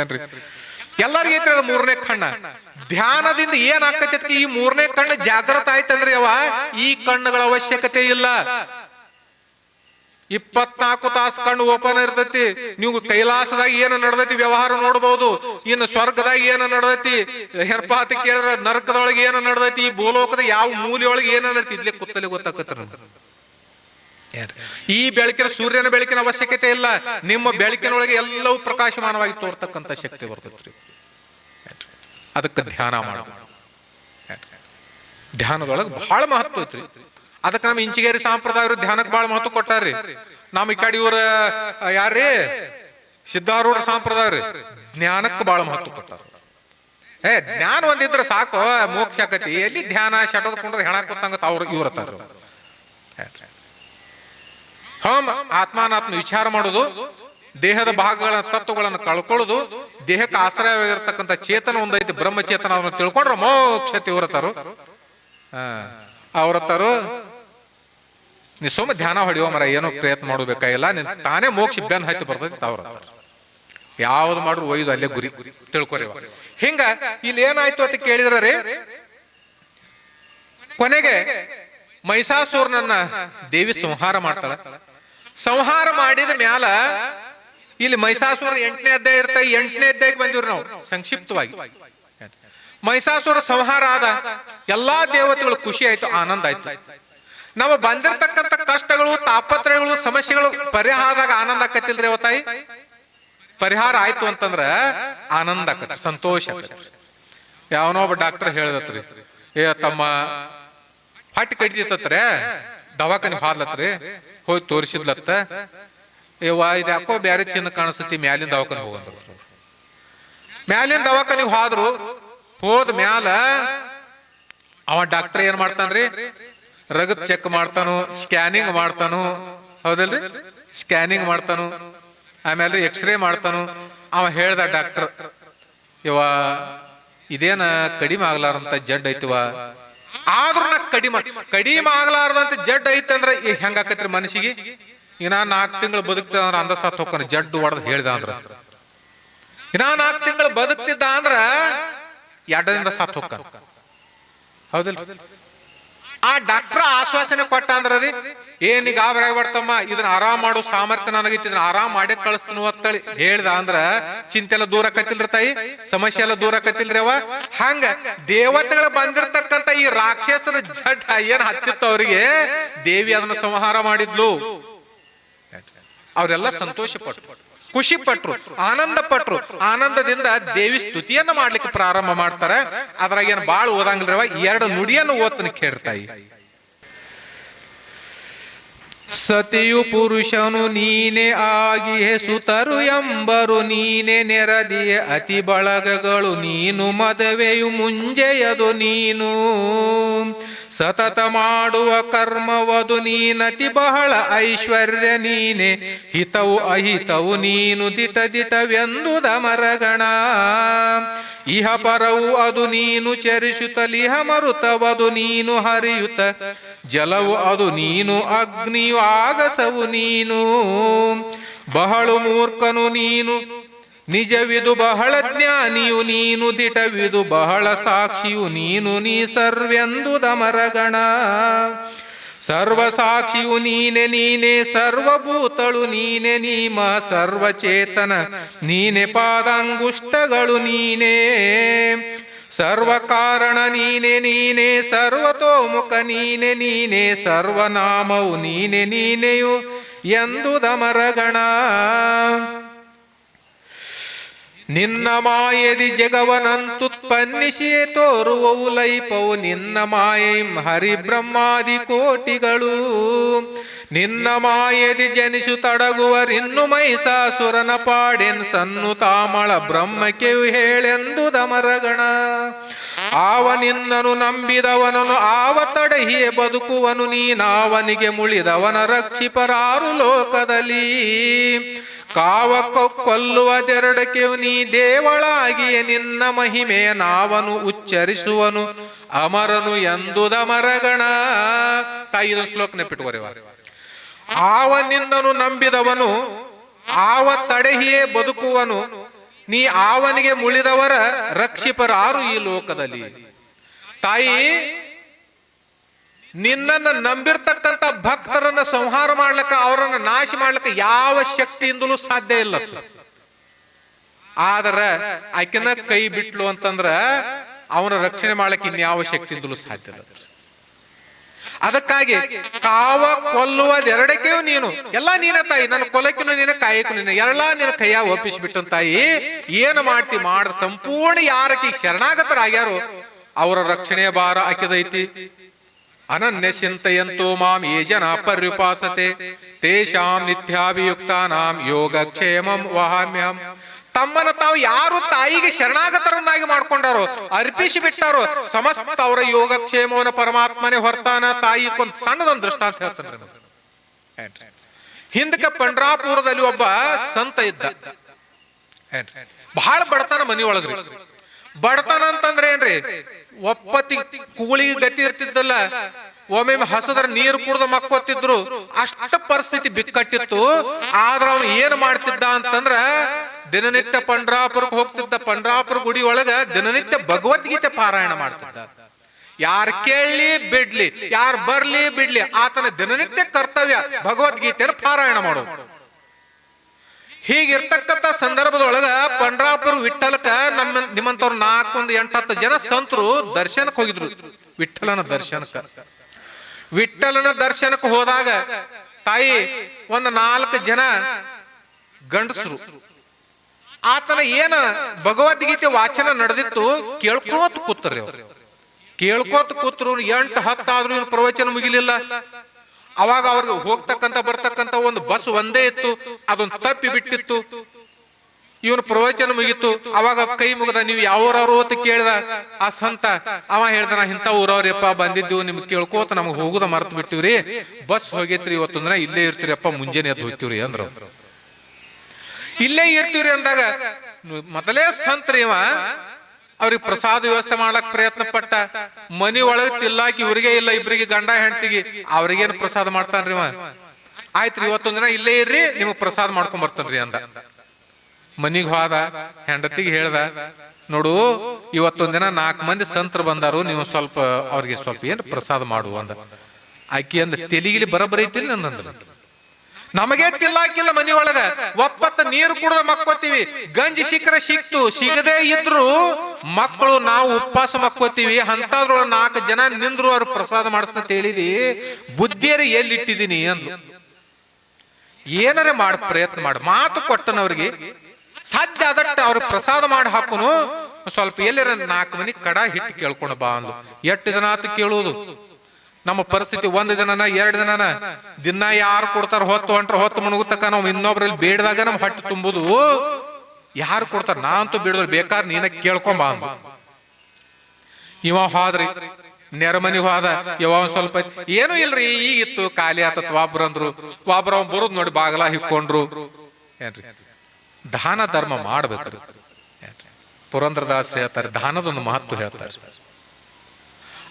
ಏನ್ರಿ? ಎಲ್ಲರಿಗೂ ಐತ್ರಿ ಅದ ಮೂರನೇ ಕಣ್ಣ. ಧ್ಯಾನದಿಂದ ಏನ್ ಈ ಮೂರನೇ ಕಣ್ಣು ಜಾಗೃತ ಆಯ್ತಂದ್ರೆ ಅವ ಈ ಕಣ್ಣುಗಳ ಅವಶ್ಯಕತೆ ಇಲ್ಲ. ಇಪ್ಪತ್ನಾಲ್ಕು ತಾಸು ಕಣ್ಣು ಓಪನ್ ಇರ್ತೈತಿ. ನೀವು ಕೈಲಾಸದಾಗ ಏನು ನಡೆದೈತಿ ವ್ಯವಹಾರ ನೋಡಬಹುದು ಇನ್ನು ಸ್ವರ್ಗದಾಗ ಏನು ನಡೆದೈತಿ. ಹೆರ್ಪಾತಿ ಕೇಳಿದ್ರೆ ಕೇಳಿದ್ರ ನರಕದೊಳಗೆ ಏನು ನಡೆದೈತಿ. ಈ ಭೂಲೋಕದ ಯಾವ ಮೂಲೆಯೊಳಗೆ ಏನು ನಡೆತಿ ಇದ್ಲೇ ಕುತ್ತಲೆ ಗೊತ್ತಾಕತ್ತ ಈ ಬೆಳಕಿನ ಸೂರ್ಯನ ಬೆಳಕಿನ ಅವಶ್ಯಕತೆ ಇಲ್ಲ. ನಿಮ್ಮ ಬೆಳಕಿನೊಳಗೆ ಎಲ್ಲವೂ ಪ್ರಕಾಶಮಾನವಾಗಿ ತೋರ್ತಕ್ಕಂಥ ಶಕ್ತಿ ಬರ್ತೈತ್ರಿ. ಅದಕ್ಕೆ ಧ್ಯಾನ ಮಾಡ ಧ್ಯಾನದೊಳಗೆ ಬಹಳ ಮಹತ್ವ ಐತ್ರಿ. ಅದಕ್ಕೆ ನಮ್ಮ ಇಂಚಿಗೇರಿ ಸಂಪ್ರದಾಯರು ಧ್ಯಾನಕ್ಕೆ ಬಹಳ ಮಹತ್ವ ಕೊಟ್ಟಾರ್ರಿ. ನಮ್ಮ ಈ ಕಡೆ ಇವ್ರ ಯಾರ್ರಿ? ಸಿದ್ಧಾರೂಢ ಸಂಪ್ರದಾಯ ಜ್ಞಾನಕ್ಕೆ ಬಹಳ ಮಹತ್ವ ಕೊಟ್ಟಾರ. ಏ, ಜ್ಞಾನ ಒಂದಿದ್ರೆ ಸಾಕು. ಮೋಕ್ಷ ಆಕತಿ. ಎಲ್ಲಿ ಧ್ಯಾನ, ಶಟದ ಕೊಂಡ್ರೆ ಹೆಣ ಕೊತ್ತಂಗತ್ತ ಅವ್ರು, ಇವ್ರ ಹೋಮ್, ಆತ್ಮಾನಾತ್ಮ ವಿಚಾರ ಮಾಡುದು, ದೇಹದ ಭಾಗಗಳ ತತ್ವಗಳನ್ನು ಕಳ್ಕೊಳ್ಳೋದು, ದೇಹಕ್ಕೆ ಆಶ್ರಯವಾಗಿರ್ತಕ್ಕಂಥ ಚೇತನ ಒಂದೈತಿ, ಬ್ರಹ್ಮಚೇತನ ಅದನ್ನ ತಿಳ್ಕೊಂಡ್ರೆ ಮೋಕ್ಷ ತೀವ್ರತರು ಅವ್ರತ್ತರು ನೀ ಸುಮ್ಮ ಧ್ಯಾನ ಹೊಡಿಯೋ ಮರ, ಏನೋ ಪ್ರಯತ್ನ ಮಾಡಬೇಕಾಗಿಲ್ಲ ನೀನ್ ತಾನೇ ಮೋಕ್ಷ ಬೆನ್ ಹತ್ತಿ ಬರ್ತೈತಿ ತಾವ್ರ ಯಾವ್ದು ಮಾಡ್ರು ಒಯ್ದು ಅಲ್ಲೇ ಗುರಿ ತಿಳ್ಕೊರಿ. ಹಿಂಗ ಇಲ್ಲಿ ಏನಾಯ್ತು ಅಂತ ಕೇಳಿದ್ರ ಕೊನೆಗೆ ಮೈಸಾಸೂರ್ನನ್ನ ದೇವಿ ಸಂಹಾರ ಮಾಡ್ತಾಳ. ಸಂಹಾರ ಮಾಡಿದ ಮ್ಯಾಲ ಇಲ್ಲಿ ಮೈಸಾಸುರ ಎಂಟನೇ ಅಧ್ಯಾಯ ಇರ್ತ ಎಂಟನೇ ಅಧ್ಯಾಯಕ್ಕೆ ಬಂದಿವ್ರಿ ನಾವು, ಸಂಕ್ಷಿಪ್ತವಾಗಿ. ಮೈಸಾಸುರ ಸಂಹಾರ ಆದ ಎಲ್ಲಾ ದೇವತೆಗಳು ಖುಷಿ ಆಯ್ತು, ಆನಂದ ಆಯ್ತು. ನಾವು ಬಂದಿರತಕ್ಕಂಥ ಕಷ್ಟಗಳು, ತಾಪತ್ರಯಗಳು, ಸಮಸ್ಯೆಗಳು ಪರಿಹಾರ ಆನಂದ ಆಕತಿಲ್ರಿ ಅವತ್ತಾಯಿ ಪರಿಹಾರ ಆಯ್ತು ಅಂತಂದ್ರ ಆನಂದ ಆಕತಿ ಸಂತೋಷ ಯಾವನೋ ಒಬ್ಬ ಡಾಕ್ಟರ್ ಹೇಳ್ದತ್ರಿ, ಏ ತಮ್ಮ ಹಟ್ಟಿ ಕಡಿದಿತ್ತತ್ರ ದವಾಖಾನೆ ಹಾದ್ಲತ್ರಿ, ಹೋಗಿ ತೋರಿಸಿದ್ಲತ್ತ. ಏವಾ ಇದು ಯಾಕೋ ಬ್ಯಾರೆ ಚಿನ್ನ ಕಾಣಿಸ್ತತಿ, ಮ್ಯಾಲಿನ ದವಾಖಾನೆ ಹೋಗಂದ್ರು. ಮ್ಯಾಲಿನ ದವಾಖಾನಿಗೆ ಹೋದ್ರು ಹೋದ ಮ್ಯಾಲ ಅವ ಡಾಕ್ಟರ್ ಏನ್ ಮಾಡ್ತಾನ್ರಿ? ರಗತ್ ಚೆಕ್ ಮಾಡ್ತಾನು ಸ್ಕ್ಯಾನಿಂಗ್ ಮಾಡ್ತಾನು. ಹೌದಲ್ರಿ? ಸ್ಕ್ಯಾನಿಂಗ್ ಮಾಡ್ತಾನು. ಆಮೇಲೆ ಎಕ್ಸ್ರೇ ಮಾಡ್ತಾನು. ಅವ ಹೇಳ್ದ ಡಾಕ್ಟರ್ ಇವ ಇದೇನ ಕಡಿಮೆ ಆಗ್ಲಾರಂತ ಜಡ್ ಐತಿವ? ಆದ್ರೂ ನಾ ಕಡಿಮೆ ಕಡಿಮೆ ಆಗ್ಲಾರ್ದಂತ ಜಡ್ ಐತಂದ್ರ ಈ ಹೆಂಗ ಆಕತ್ರಿ ಮನಸ್ಸಿಗೆ? ಇನ್ನ ನಾಲ್ಕು ತಿಂಗಳು ಬದುಕ್ತ ಅಂದ್ರೆ ಅಂದ ಸತ್ ಹೋಗ್ತಾನೆ ಜಡ್ ಹೊಡೆದ್ ಹೇಳ್ದ ಅಂದ್ರ. ಇನ್ನ ನಾಲ್ಕು ತಿಂಗಳು ಬದುಕ್ತಿದ್ದ ಅಂದ್ರ ಎರಡರಿಂದ ಸತ್ ಹೋಗ್ತಾನ. ಹೌದಿಲ್ಲ ಆ ಡಾಕ್ಟರ್ ಆಶ್ವಾಸನೆ ಕೊಟ್ಟ ಅಂದ್ರ ರೀ ಏನ್ ಈಗ ಬರ್ತಮ್ಮ ಇದನ್ನ ಆರಾಮ್ ಮಾಡೋ ಸಾಮರ್ಥ್ಯ ನನಗೈತಿ, ಇದನ್ನ ಆರಾಮ್ ಮಾಡಿ ಕಳಿಸ್ತೀನಿ ಅಂತೇಳಿ ಹೇಳ್ದ ಅಂದ್ರ, ಚಿಂತೆ ಎಲ್ಲ ದೂರ ಕತ್ತಿಲ್ರಿ ತಾಯಿ, ಸಮಸ್ಯೆ ಎಲ್ಲ ದೂರ ಕತ್ತಿಲ್ರಿ ಅವ ಹಂಗ ದೇವತೆಗಳು ಬಂದಿರ್ತಕ್ಕಂತ ಈ ರಾಕ್ಷಸರ ಜಡ್ ಏನ್ ಹತ್ತಿತ್ತು ಅವರಿಗೆ, ದೇವಿ ಅದನ್ನ ಸಂಹಾರ ಮಾಡಿದ್ಲು. ಅವರೆಲ್ಲ ಸಂತೋಷ ಪಟ್ರು ಖುಷಿ ಪಟ್ರು, ಆನಂದ ಪಟ್ರು. ಆನಂದದಿಂದ ದೇವಿ ಸ್ತುತಿಯನ್ನ ಮಾಡ್ಲಿಕ್ಕೆ ಪ್ರಾರಂಭ ಮಾಡ್ತಾರೆ. ಅದ್ರಾಗ ಏನ್ ಬಾಳ್ ಓದಂಗಿಲ್ರವ ಎರಡು ನುಡಿಯನ್ನು ಓದ್ತನ ಕೇಳ್ತಾಯಿ ಸತಿಯು ಪುರುಷನು ನೀನೆ ಆಗಿಯೇ ಸುತರು ಎಂಬರು ನೀನೆ ನೆರದಿಯ ಅತಿ ಬಳಗಗಳು ನೀನು ಮದುವೆಯು ಮುಂಜೆಯದು ನೀನು. ಸತತ ಮಾಡುವ ಕರ್ಮವದು ನೀನತಿ ಬಹಳ ಐಶ್ವರ್ಯ ನೀನೆ. ಹಿತವು ಅಹಿತವು ನೀನು ದಿಟ ದಿಟವೆಂದು ಮರಗಣ. ಇಹ ಪರವು ಅದು ನೀನು ಚರಿಸುತ್ತಲಿಹ ಮರುತವದು ನೀನು ಹರಿಯುತ್ತ. ಜಲವು ಅದು ನೀನು, ಅಗ್ನಿಯು ಆಗಸವು ನೀನು. ಬಹಳು ಮೂರ್ಖನು ನೀನು ನಿಜವಿದು ಬಹಳ ಜ್ಞಾನಿಯು ನೀನು ದಿಟವಿದು ಬಹಳ ಸಾಕ್ಷಿಯು ನೀನು ನೀ ಸರ್ವೆಂದು ದಮರಗಣ. ಸರ್ವ ಸಾಕ್ಷಿಯು ನೀನೆ ನೀನೆ ಸರ್ವಭೂತಳು ನೀನೆ ನೀಮ ಸರ್ವಚೇತನ ನೀನೆ ಪಾದಾಂಗುಷ್ಟಗಳು ನೀನೇ. ಸರ್ವ ಕಾರಣ ನೀನೆ ನೀನೆ ಸರ್ವತೋಮುಖ ನೀನೆ ನೀನೆ ಸರ್ವನಾಮವು ನೀನೆ ನೀನೆಯು ಎಂದು ಮರಗಣ ನಿನ್ನ ಮಾಯದಿ ಜಗವನಂತುತ್ಪನ್ನಿಸಿಯೇ ತೋರುವವು ಲೈಪವು ನಿನ್ನ ಮಾಯೈ ಹರಿ ಬ್ರಹ್ಮಾದಿ ಕೋಟಿಗಳು. ನಿನ್ನ ಮಾಯದಿ ಜನಿಸು ತಡಗುವರಿನ್ನು ಮೈಸಾಸುರನ ಪಾಡೆನ್ ಸನ್ನು ತಾಮಳ ಬ್ರಹ್ಮಕ್ಕೆಯು ಹೇಳೆಂದು ದಮರಗಣ. ಆವ ನಿನ್ನನು ನಂಬಿದವನನು ಆವ ತಡಹಿಯೇ ಬದುಕುವನು ನೀನಾವನಿಗೆ ಮುಳಿದವನ ರಕ್ಷಿಪರಾರು ಲೋಕದಲ್ಲಿ. ಕಾವ ಕೊಲ್ಲುವದೆರಡಕ್ಕೆ ನೀ ದೇವಳಾಗಿಯೇ ನಿನ್ನ ಮಹಿಮೆಯ ನಾವನು ಉಚ್ಚರಿಸುವನು. ಅಮರನು ಎಂದುದ ಮರಗಣ. ತಾಯಿದ ಶ್ಲೋಕ ನೆಪಿಟ್ಟುವರೆವ ಆವ ನಂಬಿದವನು, ಆವ ತಡೆಹಿಯೇ ಬದುಕುವನು. ನೀ ಆವನಿಗೆ ಮುಳಿದವರ ರಕ್ಷಿಪರಾರು ಈ ಲೋಕದಲ್ಲಿ. ತಾಯಿ ನಿನ್ನನ್ನ ನಂಬಿರ್ತಕ್ಕಂಥ ಭಕ್ತರನ್ನ ಸಂಹಾರ ಮಾಡ್ಲಿಕ್ಕೆ, ಅವರನ್ನ ನಾಶ ಮಾಡ್ಲಿಕ್ಕೆ ಯಾವ ಶಕ್ತಿಯಿಂದಲೂ ಸಾಧ್ಯ ಇಲ್ಲ ಆದ್ರ ಆಕಿನ ಕೈ ಬಿಟ್ಲು ಅಂತಂದ್ರ ಅವನ ರಕ್ಷಣೆ ಮಾಡ್ಲಿಕ್ಕೆ ಇನ್ಯಾವ ಶಕ್ತಿಯಿಂದಲೂ ಸಾಧ್ಯ ಇಲ್ಲ ಅದಕ್ಕಾಗಿ ಕಾವ ಕೊಲ್ಲುವುದೆರಡಕ್ಕೆ ನೀನು, ಎಲ್ಲ ನೀನ ತಾಯಿ, ನನ್ನ ಕೊಲಕ್ಕಿನೂ ನೀನ, ಕಾಯಕ್ಕೂ ನೀನು, ಎಲ್ಲ ನಿನ್ನ ಕೈಯ ಒಪ್ಪಿಸಿಬಿಟ್ಟನ್ ತಾಯಿ, ಏನು ಮಾಡ್ತಿ ಮಾಡ ಸಂಪೂರ್ಣ ಯಾರಕ್ಕೆ ಶರಣಾಗತರಾಗ್ಯಾರೋ, ಅವರ ರಕ್ಷಣೆಯ ಭಾರ ಆಕಿದೈತಿ. ಅನನ್ಯ ಚಿಂತೆಯಂತೋ ಮಾಂ ಯೇ ಜನ ಪರ್ಯುಪಾಸತೆ. ತೇಷಾಂ ನಿತ್ಯಾಭಿಯುಕ್ತಾನಾಂ ಯೋಗಕ್ಷೇಮಂ ವಹಾಮ್ಯಂ. ತಮ್ಮನ್ನ ತಾವು ಯಾರು ತಾಯಿಗೆ ಶರಣಾಗತರನ್ನಾಗಿ ಮಾಡ್ಕೊಂಡಾರೋ, ಅರ್ಪಿಸಿ ಬಿಟ್ಟಾರೋ, ಸಮಸ್ತ ಅವರ ಯೋಗಕ್ಷೇಮವನ ಪರಮಾತ್ಮನೇ ಹೊರತಾನ ತಾಯಿ ಕೊಂದು ಸಣ್ಣದೊಂದು ದೃಷ್ಟಾಂತ ಹೇಳ್ತಾನೆ ಹಿಂದಕ್ಕೆ ಪಂಡ್ರಾಪುರದಲ್ಲಿ ಒಬ್ಬ ಸಂತ ಇದ್ದ? ಬಹಳ ಬಡತನ ಮನಿ ಒಳಗ್ರಿ ಬಡತನ ಅಂತಂದ್ರೆ ಏನ್ರಿ? ಒಪ್ಪತಿ ಕೂಳಿಗೆ ಗತಿ ಇರ್ತಿದ್ದಲ್ಲ ಒಮ್ಮೆ ಹಸದ್ರ ನೀರು ಕುಡ್ದು ಮಕ್ಕೋತಿದ್ರು ಅಷ್ಟ ಪರಿಸ್ಥಿತಿ ಬಿಕ್ಕಟ್ಟಿತ್ತು. ಆದ್ರ ಅವನು ಏನ್ ಮಾಡ್ತಿದ್ದ ಅಂತಂದ್ರ, ದಿನನಿತ್ಯ ಪಂಡ್ರಾಪುರಕ್ಕೆ ಹೋಗ್ತಿದ್ದ ಪಂಡ್ರಾಪುರ ಗುಡಿ ಒಳಗ ದಿನನಿತ್ಯ ಭಗವದ್ಗೀತೆ ಪಾರಾಯಣ ಮಾಡ್ತಿದ್ದ. ಯಾರ್ ಕೇಳಲಿ ಬಿಡ್ಲಿ, ಯಾರ್ ಬರ್ಲಿ ಬಿಡ್ಲಿ, ಆತನ ದಿನನಿತ್ಯ ಕರ್ತವ್ಯ ಭಗವದ್ಗೀತೆಯನ್ನು ಪಾರಾಯಣ ಮಾಡೋದು. ಹೀಗಿರ್ತಕ್ಕಂಥ ಸಂದರ್ಭದೊಳಗ ಪಂಡ್ರಾಪುರ ವಿಠಲಕ ನಮ್ಮ ನಿಮ್ಮಂತವ್ರು ನಾಲ್ಕೊಂದು ಎಂಟತ್ತು ಜನ ಸಂತರು ದರ್ಶನಕ್ಕೆ ಹೋಗಿದ್ರು. ವಿಠಲನ ದರ್ಶನಕ್ಕ. ವಿಠಲನ ದರ್ಶನಕ್ಕೆ ಹೋದಾಗ ತಾಯಿ ಒಂದು ನಾಲ್ಕು ಜನ ಗಂಡಸರು. ಆತನ ಏನ ಭಗವದ್ಗೀತೆ ವಾಚನ ನಡೆದಿತ್ತು ಕೇಳ್ಕೋತ ಕೂತ್ರಿ ಅವ್ರು. ಕೇಳ್ಕೊತ ಕೂತ್ರು, ಎಂಟು ಹತ್ತಾದ್ರೂ ಪ್ರವಚನ ಮುಗಿಲಿಲ್ಲ. ಅವಾಗ ಅವ್ರಿಗೆ ಹೋಗ್ತಕ್ಕಂಥ ಬರ್ತಕ್ಕಂತ ಒಂದು ಬಸ್ ಒಂದೇ ಇತ್ತು. ಅದೊಂದು ತಪ್ಪಿ ಬಿಟ್ಟಿತ್ತು. ಇವನು ಪ್ರವಚನ ಮುಗಿತು. ಅವಾಗ ಕೈ ಮುಗದ, ನೀವು ಯಾವ್ರವ್ರು ಅಂತ ಕೇಳಿದ? ಆ ಸಂತ. ಅವ ಹೇಳ್ದ, ನಾ ಇಂಥ ಊರವ್ರಿಯಪ್ಪ ಬಂದಿದ್ದು ನಿಮ್ಗೆ ಕೇಳ್ಕೋತ ನಮ್ಗೆ ಹೋಗುದ ಮರ್ತು ಬಿಟ್ಟಿವ್ರಿ. ಬಸ್ ಹೋಗೈತ್ರಿ ಅಂದ್ರೆ, ಇಲ್ಲೇ ಇರ್ತೀರಪ್ಪ ಮುಂಜಾನೆ ಎದ್ದು ಹೋಗ್ತೀವ್ರಿ, ಅಂದ್ರ. ಇಲ್ಲೇ ಇರ್ತೀವ್ರಿ ಅಂದಾಗ ಮೊದಲೇ ಸಂತ್ರಿ ಇವ. ಅವ್ರಿಗೆ ಪ್ರಸಾದ ವ್ಯವಸ್ಥೆ ಮಾಡ್ಲಕ್ ಪ್ರಯತ್ನ ಪಟ್ಟ. ಮನಿ ಒಳಗೆ ತಿಲ್ಲಾಕಿ ಇವ್ರಿಗೆ ಇಲ್ಲ, ಇಬ್ರಿಗೆ ಗಂಡ, ಹೆಂಡತಿಗೆ ಅವ್ರಿಗೇನು ಪ್ರಸಾದ ಮಾಡ್ತಾನ್ರಿ ಆಯ್ತ್ರಿ, ಇವತ್ತೊಂದ್ ದಿನ ಇಲ್ಲೇ ಇರ್ರಿ, ನಿಮಗ್ ಪ್ರಸಾದ ಮಾಡ್ಕೊಂಡ್ ಬರ್ತನ್ರಿ ಅಂದ. ಮನಿಗ್ ಹೋದ, ಹೆಂಡತಿಗೆ ಹೇಳ್ದ, ನೋಡು, ಇವತ್ತೊಂದ್ ದಿನ ನಾಲ್ಕು ಮಂದಿ ಸಂತರು ಬಂದಾರು, ನೀವು ಸ್ವಲ್ಪ ಅವ್ರಿಗೆ ಸ್ವಲ್ಪ ಏನು ಪ್ರಸಾದ ಮಾಡು ಅಂದ. ಆಕಿ ಅಂದ, ತೆಲಿಗಿಲಿ ಬರಬರೈತಿ ನಂದಂದ್ರ ನಮಗೆ ತಿಲ್ಲಾಕಿಲ್ಲ ಒಳಗ ಒಪ್ಪತ್ತ ನೀರು ಕುಡಿದ ಮಕ್ಕೋತೀವಿ. ಗಂಜಿ ಸಿಕ್ಕರೆ ಸಿಕ್ತು. ಸಿಗದೇ ಇದ್ರು ಮಕ್ಕಳು ನಾವು ಉಪವಾಸ ಮಕ್ಕೋತೀವಿ. ಅಂತದ್ರೊಳಗ ನಾಲ್ಕು ಜನ ನಿಂದ್ರು ಅವ್ರು ಪ್ರಸಾದ ಮಾಡಿಸ್ತಂತ ಹೇಳಿದಿ ಬುದ್ಧಿಯರಿ ಎಲ್ಲಿಟ್ಟಿದ್ದೀನಿ ಅಂದ್ರು ಏನಾರೆ ಮಾಡಿ ಪ್ರಯತ್ನ ಮಾಡು. ಮಾತು ಕೊಟ್ಟನವ್ರಿಗೆ. ಸಾಧ್ಯ ಆದಟ್ಟ ಅವ್ರ ಪ್ರಸಾದ ಮಾಡಿ ಹಾಕುನು. ಸ್ವಲ್ಪ ಎಲ್ಲರ ನಾಲ್ಕು ಮನಿ ಕಡ ಹಿಟ್ಟು ಕೇಳ್ಕೊಂಡು ಬಾ ಅಂದ್ರು ಎಷ್ಟು ದಿನ ಆತ ಕೇಳೋದು? ನಮ್ಮ ಪರಿಸ್ಥಿತಿ ಒಂದ್ ದಿನನ, ಎರಡು ದಿನನ. ದಿನ ಯಾರು ಕೊಡ್ತಾರ ಹೊತ್ತು ಹೊಂಟ್ರ ಹೊತ್ತು ಮುಣಗುತ್ತಕ ನಾವು ಇನ್ನೊಬ್ರಲ್ಲಿ ಬೇಡದಾಗ ನಮ್ ಹೊಟ್ಟೆ ತುಂಬುದು. ಯಾರು ಕೊಡ್ತಾರ? ನಾ ಅಂತೂ ಬೇಡದ್ರ ಬೇಕಾದ್ರೆ ನೀನ ಕೇಳ್ಕೊಂಬ ಅಂದ ಇವ ಹೋದ್ರಿ, ನೆರಮನಿ ಹೋದ ಯಾವ ಸ್ವಲ್ಪ ಏನೂ ಇಲ್ರಿ, ಈಗಿತ್ತು, ಖಾಲಿ ಆತತ್ ವಾಬ್ರ ಅಂದ್ರು. ವಾಬ್ರ ಬರೋದ್ ನೋಡಿ ಬಾಗಲ ಹಿಕ್ಕೊಂಡ್ರು. ಏನ್ರಿ? ದಾನ ಧರ್ಮ ಮಾಡ್ಬೇಕ್ರಿ? ಪುರಂದ್ರದಾಸ್ ಹೇಳ್ತಾರೆ, ದಾನದೊಂದು ಮಹತ್ವ ಹೇಳ್ತಾರೆ.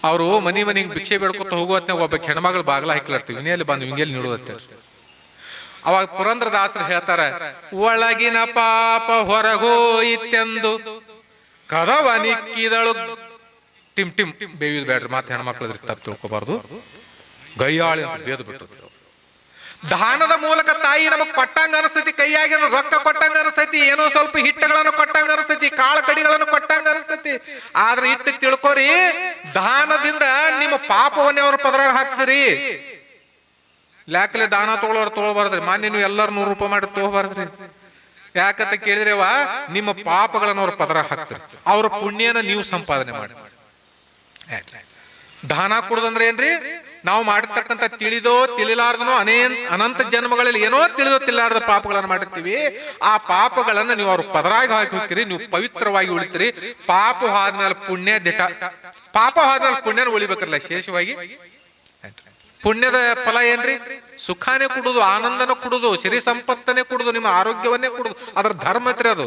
ಅವರು ಮನಿ ಮನಿಗೆ ಭಿಕ್ಷೆ ಬೇಡ್ಕೊತ ಹೋಗುವತ್ನಾಗ ಒಬ್ಬ ಹೆಣ್ಮಗಳು ಬಾಗಲ ಹಾಕ್ಲಾರ್ತೀವಿ ವಿನಿಯಲ್ಲಿ ಬಂದು ವಿಂಗೆಲ್ಲಿ ನೀಡುವತ್ತೆ. ಅವಾಗ ಪುರಂದ್ರದಾಸರು ಹೇಳ್ತಾರೆ, ಒಳಗಿನ ಪಾಪ ಹೊರಗೋಯಿತೆಂದು ಕದವ ನಿಕ್ಕಿದಳು. ಟಿಮ್ ಟಿಮ್, ಬೇವಿದ್ ಬೇಡ್ರಿ ಮಾತು ಹೆಣ್ಮಕ್ಳದ್ರಿ ತಪ್ಪು ತಿಳ್ಕೊಬಾರ್ದು. ಗೈಯಾಳಿ ಅಂತ ಬೇದ್ ಬಿಟ್ಟು ದಾನದ ಮೂಲಕ ತಾಯಿ ನಮಗ್ ಕೊಟ್ಟಂಗ ಅನಿಸ್ತೈತಿ ಕೈಯಾಗಿ ರೊಕ್ಕ ಕೊಟ್ಟಂಗ ಅನಿಸ್ತೈತಿ ಏನೋ ಸ್ವಲ್ಪ ಹಿಟ್ಟಗಳನ್ನು ಕೊಟ್ಟಂಗ ಅನಿಸ್ತೈತಿ ಕಾಳ ಕಡಿಗಳನ್ನು ಕೊಟ್ಟಂಗ ಅನಿಸ್ತೈತಿ ಆದ್ರೆ ಇಟ್ಟು ತಿಳ್ಕೊರಿ, ದಾನದಿಂದ ನಿಮ್ಮ ಪಾಪವನ್ನೇ ಅವ್ರ ಪದರ ಹಾಕ್ತೀರಿ ಲ್ಯಾಕಲೆ ದಾನ ತಗೊಳ್ಳೋರು ತಗೊಳ್ಬಾರ್ದ್ರಿ ಮಾನ್ಯ ನೀವು ಎಲ್ಲರೂ ನೂರು ರೂಪಾಯಿ ಮಾಡಿ ತಗೋಬಾರ್ದ್ರಿ ಯಾಕಂತ ಕೇಳಿದ್ರೇವ ನಿಮ್ಮ ಪಾಪಗಳನ್ನ ಅವ್ರ ಪದರ ಹಾಕ್ತಾರೆ. ಅವ್ರ ಪುಣ್ಯನ ನೀವು ಸಂಪಾದನೆ ಮಾಡಿ. ದಾನ ಕೊಡುದಂದ್ರೆ ಏನ್ರಿ? ನಾವು ಮಾಡಿರ್ತಕ್ಕಂಥ ತಿಳಿದೋ ತಿಳಿಲಾರ್ದನೋ ಅನೇ ಅನಂತ ಜನ್ಮಗಳಲ್ಲಿ ಏನೋ ತಿಳಿದೋ ತಿಳಿಲಾರ್ದ ಪಾಪಗಳನ್ನು ಮಾಡಿರ್ತೀವಿ ಆ ಪಾಪಗಳನ್ನು ನೀವು ಅವ್ರ ಪದರಾಗಿ ಹಾಕಿ ಹೋಗ್ತೀರಿ, ನೀವು ಪವಿತ್ರವಾಗಿ ಉಳಿತೀರಿ. ಪಾಪ ಆದ್ಮೇಲೆ ಪುಣ್ಯ ದಿಟ. ಪಾಪ ಆದ್ಮೇಲೆ ಪುಣ್ಯನ ಉಳಿಬೇಕಲ್ಲ ಶೇಷವಾಗಿ ಪುಣ್ಯದ ಫಲ ಏನ್ರಿ? ಸುಖಾನೇ ಕೊಡುದು, ಆನಂದನ ಕೊಡುದು, ಸಿರಿ ಸಂಪತ್ತನೇ ಕೊಡುದು, ನಿಮ್ಮ ಆರೋಗ್ಯವನ್ನೇ ಕುಡುದು. ಅದ್ರ ಧರ್ಮತ್ರಿ ಅದು.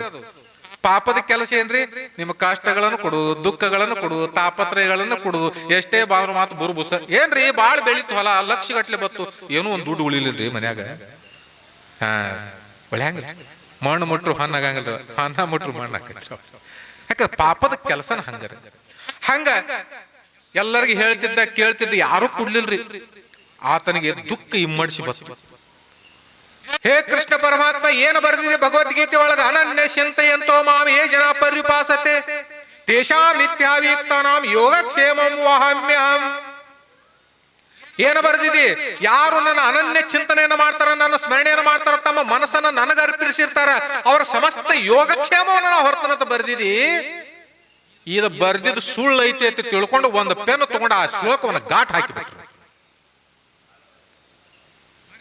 ಪಾಪದ ಕೆಲಸ ಏನ್ರಿ? ನಿಮ್ಮ ಕಷ್ಟಗಳನ್ನು ಕೊಡು, ದುಃಖಗಳನ್ನು ಕೊಡು, ತಾಪತ್ರಯಗಳನ್ನು ಕೊಡು, ಎಷ್ಟೇ ಬಾವ್ರ ಮಾತು ಬುರ್ಬುಸ. ಏನ್ರಿ, ಬಾಳ್ ಬೆಳಿತು ಹೊಲ, ಲಕ್ಷ ಗಟ್ಲೆ ಬತ್ತು. ಏನೂ ಒಂದ್ ದುಡ್ಡು ಉಳಿಲಿಲ್ರಿ ಮನ್ಯಾಗ. ಹಾ ಒಳ್ಳೆಂಗಿಲ್ಲ ಮಣ್ಣು ಮುಟ್ರು ಹಣ್ಣಾಗಂಗಿಲ್ಲ ಹಣ್ಣ ಮುಟ್ರು ಮಣ್ಣು ಯಾಕಂದ್ರೆ ಪಾಪದ ಕೆಲಸನ ಹಂಗರಿ. ಹಂಗ ಎಲ್ಲರಿಗೂ ಹೇಳ್ತಿದ್ದ, ಕೇಳ್ತಿದ್ದ ಯಾರು ಕೊಡ್ಲಿಲ್ರಿ. ಆತನಿಗೆ ದುಃಖ ಇಮ್ಮಡಿಸಿ ಬತ್ತು. ಹೇ ಕೃಷ್ಣ ಪರಮಾತ್ಮ, ಏನು ಬರೆದಿದೆ ಭಗವದ್ಗೀತೆ ಒಳಗ? ಅನನ್ಯ ಚಿಂತೆಯಂತೋ ಮಾಂ ಏ ಜನ ಪರಿಪಾಸತೆ. ತೇಷಾಂ ನಿತ್ಯಾವೀಕ್ತಾನಾಂ ಯೋಗಕ್ಷೇಮಂ ವಹಾಮ್ಯಹಂ. ಏನು ಬರೆದಿದೆ? ಯಾರು ನನ್ನ ಅನನ್ಯ ಚಿಂತನೆಯನ್ನು ಮಾಡ್ತಾರ, ನನ್ನ ಸ್ಮರಣೆಯನ್ನು ಮಾಡ್ತಾರ, ತಮ್ಮ ಮನಸ್ಸನ್ನ ನನಗ ಅರ್ಪಿಸಿರ್ತಾರ, ಅವರ ಸಮಸ್ತ ಯೋಗಕ್ಷೇಮವನ್ನು ನಾವು ಹೊರತನಂತ ಬರೆದಿದಿ? ಇದು ಬರ್ದಿದ್ದು ಸುಳ್ಳು ಐತಿ ಅಂತ ತಿಳ್ಕೊಂಡು ಒಂದು ಪೆನ್ ತಗೊಂಡು ಆ ಶ್ಲೋಕವನ್ನು ಘಾಟ್ ಹಾಕಿಬಿಟ್ರು.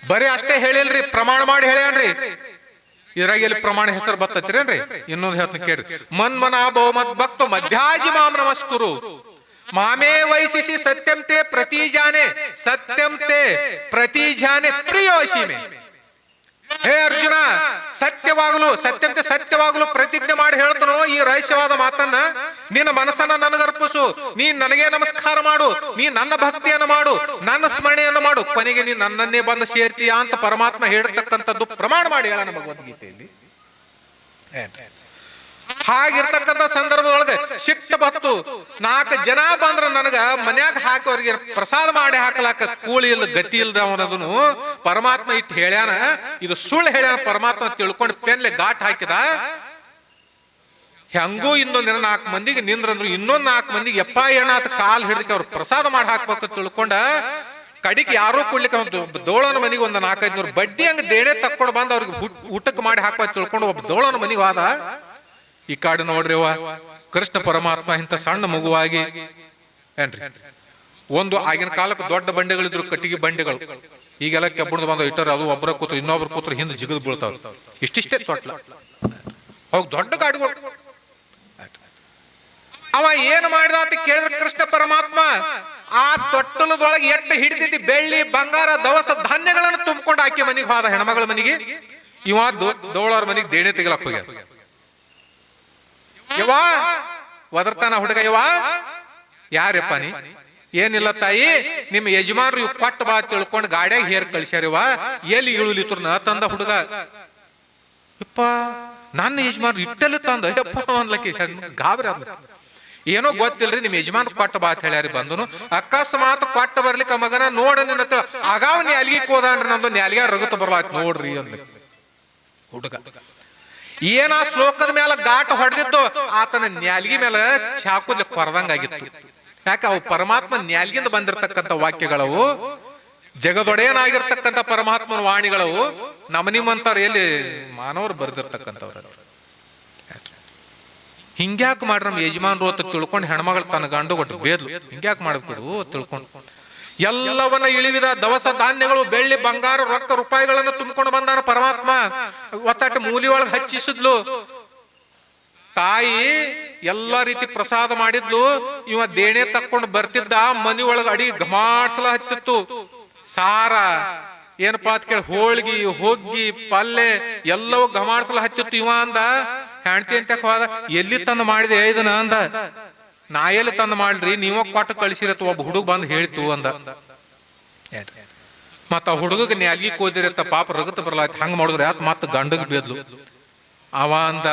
ಬರೀ ಅಷ್ಟೇ ಹೇಳಿಲ್ರಿ, ಪ್ರಮಾಣ ಮಾಡಿ ಹೇಳ್ಯಾನ್ರಿ. ಇದ್ರಾಗ ಎಲ್ಲಿ ಪ್ರಮಾಣ ಹೆಸರು ಬರ್ತೈತಿರೇನ್ರಿ ಇನ್ನೊಂದು ಹೇಳ್ತೀನಿ ಕೇಳ್ರಿ. ಮನ್ ಮನ ಬಹುಮತ್ ಭಕ್ತ ಮಧ್ಯಾಜಿ ಮಾಮ್ ನಮಸ್ಕುರು. ಮಾಮೇ ವೈಶಿಸಿ ಸತ್ಯಂ ತೇ ಪ್ರತಿ ಜಾನೆ ಸತ್ಯಂ ತೇ ಪ್ರತಿ ಜಾನೆ ಪ್ರಿಯೋಶಿ ಮೇ ಹೇ ಅರ್ಜುನ, ಸತ್ಯವಾಗಲು ಸತ್ಯಂತೆ ಸತ್ಯವಾಗಲು ಪ್ರತಿಜ್ಞೆ ಮಾಡಿ ಹೇಳ್ತನೋ ಈ ರಹಸ್ಯವಾದ ಮಾತನ್ನ? ನಿನ್ನ ಮನಸ್ಸನ್ನ ನನಗರ್ಪಿಸು ನೀ ನನಗೆ ನಮಸ್ಕಾರ ಮಾಡು. ನೀ ನನ್ನ ಭಕ್ತಿಯನ್ನು ಮಾಡು. ನನ್ನ ಸ್ಮರಣೆಯನ್ನು ಮಾಡು. ಕೊನೆಗೆ ನೀ ನನ್ನನ್ನೇ ಬಂದು ಸೇರ್ತೀಯಾ ಅಂತ ಪರಮಾತ್ಮ ಹೇಳ್ತಕ್ಕಂಥದ್ದು ಪ್ರಮಾಣ ಮಾಡಿ ಹೇಳೋಣ ಭಗವದ್ಗೀತೆಯಲ್ಲಿ? ಹಾಗಿರ್ತಕ್ಕಂಥ ಸಂದರ್ಭದೊಳಗೆ ಶಿಕ್ಷ ಬತ್ತು ನಾಲ್ಕು ಜನ ಬಂದ್ರ ನನಗ ಮನ್ಯಾಗ ಹಾಕೋರಿಗೆ ಪ್ರಸಾದ ಮಾಡಿ ಹಾಕಲಾಕ ಕೂಳಿ ಇಲ್ಲ, ಗತಿ ಇಲ್ದ ಅವನದನು. ಪರಮಾತ್ಮ ಇಟ್ಟು ಹೇಳ್ಯಾನ, ಇದು ಸುಳ್ಳು ಹೇಳ್ಯಾನ ಪರಮಾತ್ಮ ತಿಳ್ಕೊಂಡು ಪೆನ್ಲೆ ಘಾಟ್ ಹಾಕಿದ. ಹೆಂಗೂ ಇನ್ನೊಂದ್ ನಾಲ್ಕು ಮಂದಿಗೆ ನಿಂದ್ರಂದ್ರು, ಇನ್ನೊಂದ್ ನಾಲ್ಕು ಮಂದಿಗೆ ಎಪ್ಪ ಏನಾತ ಕಾಲ್ ಹಿಡಿದಕ್ಕೆ ಅವ್ರು ಪ್ರಸಾದ ಮಾಡಿ ಹಾಕ್ಬೇಕು ತಿಳ್ಕೊಂಡ, ಕಡಿಗೆ ಯಾರು ಕೊಡ್ಲಿಕ್ಕೆ ಒಂದು ದೋಳನ ಮನೆಗೆ ಒಂದು ನಾಲ್ಕೈದು ನೂರು ಬಡ್ಡಿ ಹಂಗೆ ದೇಣೆ ತಕ್ಕೊಂಡು ಬಂದು ಅವ್ರಿಗೆ ಊಟ- ಊಟಕ್ಕೆ ಮಾಡಿ ಹಾಕುವ ತಿಳ್ಕೊಂಡು ಒಬ್ಬ ದೋಳನ ಮನೆಗೆ ಹೋದ. ಈ ಕಾಡು ನೋಡ್ರಿ ಕೃಷ್ಣ ಪರಮಾತ್ಮ ಇಂಥ ಸಣ್ಣ ಮಗುವಾಗಿ ಏನ್ರಿ? ಒಂದು ಆಗಿನ ಕಾಲಕ್ಕೆ ದೊಡ್ಡ ಬಂಡೆಗಳಿದ್ರು, ಕಟ್ಟಿಗೆ ಬಂಡೆಗಳು. ಈಗೆಲ್ಲ ಕೆಬ್ಬಣದ ಬಂದು ಇಟ್ಟರೆ ಅದು ಒಬ್ಬರ ಕೂತ್ರು, ಇನ್ನೊಬ್ರ ಕೂತ್ರು ಹಿಂದೆ ಜಿಗಿದು ಬೀಳ್ತಾವ್ರು. ಇಷ್ಟಿಷ್ಟೇ ತೊಟ್ಲ. ಅವಾಗ ದೊಡ್ಡ ಗಾಡಿಗಳು ಅವ ಏನ್ ಮಾಡಿದ ಅಂತ ಕೇಳಿದ್ರೆ ಕೃಷ್ಣ ಪರಮಾತ್ಮ, ಆ ತೊಟ್ಟಲದೊಳಗೆ ಎಟ್ಟು ಹಿಡಿದಿದ್ದು ಬೆಳ್ಳಿ, ಬಂಗಾರ, ದವಸ ಧಾನ್ಯಗಳನ್ನು ತುಂಬಿಕೊಂಡು ಆಕೆ ಮನೆಗೆ ಹೋದ ಹೆಣ್ಮಗಳ ಮನೆಗೆ. ಇವ ದೋಳವ್ರ ಮನೆಗೆ ದೇಣೆ ತೆಗಿಲಕ್ ಹೋಗ್ಯ ಯವಾ ಒದರ್ತಾನ ಹುಡುಗ ಯವಾ ಯಾರಪ್ಪ ನೀ? ಏನಿಲ್ಲ ತಾಯಿ, ನಿಮ್ಮ ಯಜಮಾನ್ರು ಇವ್ ಕೊಟ್ಟ ಬಾ ತಿಳ್ಕೊಂಡು ಗಾಡಿಯಾಗ ಹೇರ್ ಕಳ್ಸ್ಯಾರಿವ ಎಲ್ಲಿ ಇಳುಲಿತ್ರ ತಂದ ಹುಡುಗ? ಇಪ್ಪ ನನ್ನ ಯಜಮಾನ್ರು ಇಟ್ಟಲ್ಲಿ ತಂದ. ಯಪ್ಪ ಅನ್ಲಕ್ಕೆ ಗಾಬರಿ ಆದ್ಲು. ಏನೋ ಗೊತ್ತಿಲ್ರಿ ನಿಮ್ ಯಜಮಾನ್ ಕೊಟ್ಟ ಬಾ ಅಂತ ಹೇಳ್ಯಾರಿ ಬಂದನು. ಅಕಸ್ಮಾತ್ ಕೊಟ್ಟ ಬರ್ಲಿಕ್ಕ ಮಗನ ನೋಡ ನಿನ್ನ ಆಗಾವ್ ನ್ಯಾಲ್ಗಿ ಹೋದಾನ್ರಿ ನಂದು. ನ್ಯಾಲ್ಗ ರಗತ ಬರ್ಲಾತ್ ನೋಡ್ರಿ ಅಂದ ಹುಡುಗ. ಏನ ಶ್ಲೋಕದ ಮೇಲೆ ಗಾಟ ಹೊಡೆದಿದ್ದು, ಆತನ ನ್ಯಾಲ್ಗಿ ಮೇಲೆ ಚಾಕುಲಿ ಕೊರದಂಗಾಗಿತ್ತು ಯಾಕೆ ಅವು ಪರಮಾತ್ಮ ನ್ಯಾಲ್ಗಿಂದ ಬಂದಿರತಕ್ಕಂತ ವಾಕ್ಯಗಳವು? ಜಗದೊಡೆಯನಾಗಿರ್ತಕ್ಕಂಥ ಪರಮಾತ್ಮನ ವಾಣಿಗಳವು ನಮ್ಮ ಎಲ್ಲಿ ಮಾನವರು ಬರೆದಿರ್ತಕ್ಕಂಥವ್ರು ಹಿಂಗ್ಯಾಕ್ ಮಾಡ್ರ ನಮ್ಮ ಯಜಮಾನ್ರು ಅಂತ ತಿಳ್ಕೊಂಡು ಹೆಣ್ಮಗಳು ತನ್ನ ಗಂಡು ಕೊಟ್ಟು ಬೇದ್ಲು. ಹಿಂಗ್ಯಾಕ್ ಮಾಡ್ಬೇಕು ತಿಳ್ಕೊಂಡು. ಎಲ್ಲವನ್ನ ಇಳಿವಿದ ದವಸ ಧಾನ್ಯಗಳು, ಬೆಳ್ಳಿ, ಬಂಗಾರ, ರೊಕ್ಕ, ರೂಪಾಯಿಗಳನ್ನು ತುಂಬಿಕೊಂಡು ಬಂದಾನ ಪರಮಾತ್ಮ. ಒತ್ತಟ್ಟು ಮೂಲಿ ಒಳಗೆ ಹಚ್ಚಿಸಿದ್ಲು. ತಾಯಿ ಎಲ್ಲಾ ರೀತಿ ಪ್ರಸಾದ ಮಾಡಿದ್ಲು. ಇವ ದೇಣೆ ತಕ್ಕೊಂಡು ಬರ್ತಿದ್ದ ಮನಿ ಒಳಗೆ ಅಡಿ ಘಮಾಡ್ಸಲ ಹಚ್ಚಿತ್ತು ಸಾರ, ಏನಪ್ಪಾ ಅಂತ ಕೇಳಿ, ಹೋಳ್ಗಿ, ಹೊಗ್ಗಿ, ಪಲ್ಲೆ ಎಲ್ಲವೂ ಘಮಾಡ್ಸಲ ಹಚ್ಚಿತ್ತು ಇವ ಅಂದ. ಹೆಂಡತಿ ಅಂತ ಹೋದ? ಎಲ್ಲಿ ತಂದು ಮಾಡಿದೆ ಇದನ್ನ ಅಂದ. ನಾ ಎಲ್ಲಿ ತಂದು ಮಾಡ್ರಿ, ನೀವ ಕೊಟ್ಟು ಕಳಿಸಿರತ್ತ ಒಬ್ಬ ಹುಡುಗ ಬಂದು ಹೇಳ್ತು ಅಂದ. ಮತ್ತ ಆ ನ್ಯಾಲಿ ಕೋದಿರತ್ತ, ಪಾಪ ರಗತ ಬರ್ಲಾಯ್ತು, ಹಂಗ ಮಾಡಿದ್ರೆ ಯಾತ್ ಮತ್ತ ಗಂಡಗ್ ಬೇದ್ಲು. ಅವ ಅಂದ,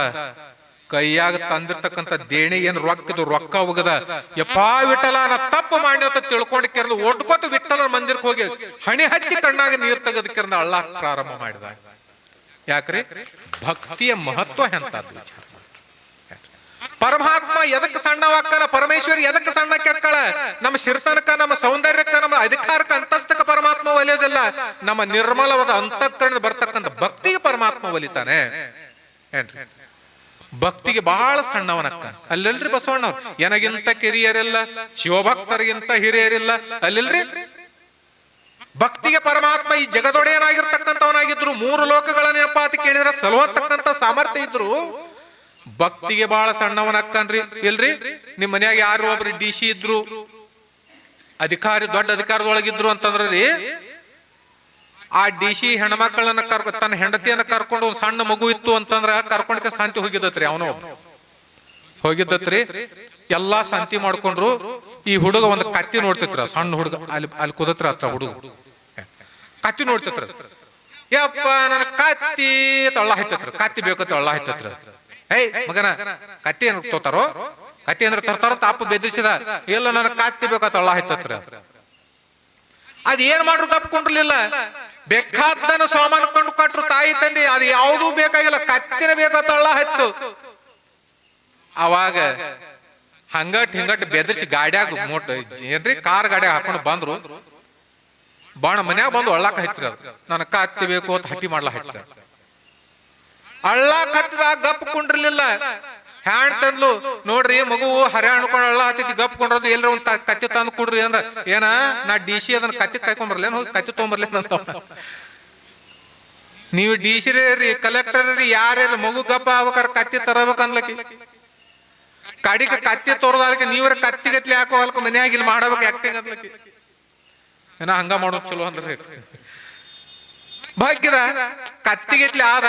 ಕೈಯಾಗ ತಂದಿರ್ತಕ್ಕಂಥ ದೇಣಿ ಏನ್ ರೊಕ್ಕದು ರೊಕ್ಕ ಹೋಗದ ಯಪ್ಪಾ ವಿಠಲ ತಪ್ಪು ಮಾಡಿ ಅಂತ ತಿಳ್ಕೊಂಡು ಕೆರ್ದು ಒಡ್ಕೋತ ವಿಠಲ ಮಂದಿರಕ್ಕೆ ಹೋಗಿ ಹಣಿ ಹಚ್ಚಿ ಕಣ್ಣಾಗ ನೀರ್ ತೆಗೆದ ಅಳ್ಳ ಪ್ರಾರಂಭ ಮಾಡಿದ. ಯಾಕ್ರಿ? ಭಕ್ತಿಯ ಮಹತ್ವ ಎಂತದ್ದು ವಿಚಾರ. ಪರಮಾತ್ಮ ಎದಕ್ಕೆ ಸಣ್ಣವಾಕ್ಕನ ಪರಮೇಶ್ವರಿ ಎದಕ್ಕೆ ಸಣ್ಣ ಕೆಕ್ಕಳ ನಮ್ಮ ಶಿರ್ತನಕ ನಮ್ಮ ಸೌಂದರ್ಯಕ್ಕ, ನಮ್ಮ ಅಧಿಕಾರಕ್ಕ ಅಂತಸ್ತಕ ಪರಮಾತ್ಮ ಒಲಿಯೋದಿಲ್ಲ. ನಮ್ಮ ನಿರ್ಮಲವಾದ ಅಂತಃಕರಣ ಬರ್ತಕ್ಕಂಥ ಭಕ್ತಿಗೆ ಪರಮಾತ್ಮ ಒಲಿತಾನೆ. ಏನ್ರಿ? ಭಕ್ತಿಗೆ ಬಹಳ ಸಣ್ಣವನಕ್ಕ. ಅಲ್ಲೆಲ್ರಿ ಬಸವಣ್ಣ ಎನಗಿಂತ ಕಿರಿಯರಿಲ್ಲ, ಶಿವಭಕ್ತರಿಗಿಂತ ಹಿರಿಯರಿಲ್ಲ. ಅಲ್ಲೆಲ್ರಿ? ಭಕ್ತಿಗೆ ಪರಮಾತ್ಮ ಈ ಜಗದೊಡೆಯನಾಗಿರ್ತಕ್ಕಂಥವನಾಗಿದ್ರು, ಮೂರು ಲೋಕಗಳ ನೆನಪಾತಿ ಕೇಳಿದ್ರೆ ಸಲುವತಕ್ಕಂತ ಸಾಮರ್ಥ್ಯ ಇದ್ರು. ಭಕ್ತಿಗೆ ಬಹಳ ಸಣ್ಣವನಕ್ಕನ್ರಿ ಇಲ್ರಿ? ನಿಮ್ ಮನ್ಯಾಗ ಯಾರು ಒಬ್ರು ಡಿ ಸಿ ಇದ್ರು, ಅಧಿಕಾರಿ, ದೊಡ್ಡ ಅಧಿಕಾರದೊಳಗಿದ್ರು ಅಂತಂದ್ರ ಆ ಡಿ ಸಿ ಹೆಣ್ಮಕ್ಳನ್ನ ಕರ್, ತನ್ನ ಹೆಂಡತಿಯನ್ನ ಕರ್ಕೊಂಡು ಒಂದ್ ಸಣ್ಣ ಮಗು ಇತ್ತು ಅಂತಂದ್ರ ಕರ್ಕೊಂಡ್ಕ ಶಾಂತಿ ಹೋಗಿದ್ದತ್ರಿ ಅವನು. ಹೋಗಿದ್ದತ್ರಿ. ಎಲ್ಲಾ ಶಾಂತಿ ಮಾಡ್ಕೊಂಡ್ರು. ಈ ಹುಡುಗ ಒಂದು ಕತ್ತಿ ನೋಡ್ತಿತ್ರ, ಸಣ್ಣ ಹುಡುಗ. ಅಲ್ಲಿ ಅಲ್ಲಿ ಕುದತ್ರ ಹತ್ರ ಹುಡುಗ. ಕತ್ತಿ ನೋಡ್ತಿತ್ರ. ಯಪ್ಪ, ನನ್ನ ಕತ್ತಿ ತಳ್ಳ ಹತ್ತತ್ರ, ಕತ್ತಿ ಬೇಕು ತಳ್ಳ ಏಯ್, ಮಗನ, ಕತ್ತಿ ಏನ್ ತೋತಾರೋ? ಕತ್ತಿ ಅಂದ್ರೆ ತರ್ತಾರ ತಾಪ ಬೆದರಿಸಿದ. ಎಲ್ಲ ನನ್ನ ಕತ್ತಿ ಬೇಕಾತ ತಳ್ಳ ಹತ್ತತ್ರ ಅದ್ ಏನ್ ಮಾಡ್ರು ಕಪ್ಕೊಂಡಿರ್ಲಿಲ್ಲ ಬೇಕಾದ್ದನ್ನು ಸಾಮಾನು ಕೊಂಡು ಕೊಟ್ರು ತಾಯಿ ತಂದೆ, ಅದು ಯಾವುದೂ ಬೇಕಾಗಿಲ್ಲ. ಕತ್ತಿನ ಬೇಕಾತ ತಳ್ಳ ಹತ್ತು ಅವಾಗ ಹಂಗಟ್ ಹಿಂಗಟ್ ಬೆದರಿಸಿ ಗಾಡ್ಯಾಗ ಮೋಟ್, ಏನ್ರಿ ಕಾರ್ ಗಾಡ್ಯಾಗ ಹಾಕೊಂಡು ಬಂದ್ರು. ಬಾಣ ಮನ್ಯಾಗ ಬಂದು ಒಳ್ಳಾಕ ಹತ್ತಿರ ನನ್ನ ಕತ್ತಿ ಬೇಕು ಅಂತ ಹಟ್ಟಿ ಮಾಡ್ಲಾ ಹತ್ತಿರ ಅಳ್ಳ ಕತ್ತದಾಗ ಗಪ್ ಕುಂಡ್ರಲಿಲ್ಲ. ಹ್ಯಾಂಡ್ ತಂದ್ಲು. ನೋಡ್ರಿ, ಮಗು ಹರ ಅಣ್ಕೊಂಡು ಅಳ್ಳ ಹತ್ತಿತಿ ಗಪ್ ಕೊಂಡ್ರದು ಎಲ್ರ ಒಂದ್ ಕತ್ತಿ ತಂದು ಕೊಡ್ರಿ ಅಂದ್ರ ಏನ? ನಾ ಡಿ ಸಿ ಅದನ್ನ ಕತ್ತಿ ಕಾಯ್ಕೊಂಬರ್ಲೇನ್ ಹೋಗಿ ಕತ್ತಿ ತೊಗೊಂಬರ್ಲೇನ್ ಅಂತ ನೀವು ಡಿ ಸಿ ರೀ ಕಲೆಕ್ಟರ್ ರೀ ಯಾರ್ಯಾರ ಮಗು ಗಪ್ಪ ಆಗ್ಬೇಕಾರ, ಕತ್ತಿ ತರಬೇಕು ಕಡಿಗೆ ಕತ್ತಿ ತೋರದಕ್ಕೆ ನೀವ್ರ ಕತ್ತಿ ಗತ್ಲಿ ಹಾಕೋ ಹೊಲ್ಕ ಮನ್ಯಾಗ ಇಲ್ಲಿ ಮಾಡಬೇಕು ಯಾಕೆ ಏನ ಹಂಗ ಮಾಡೋದು ಚಲೋ ಅಂದ್ರೆ. ಭಾಗ್ಯದ ಕತ್ತಿಗೆಟ್ಲಿ ಆದ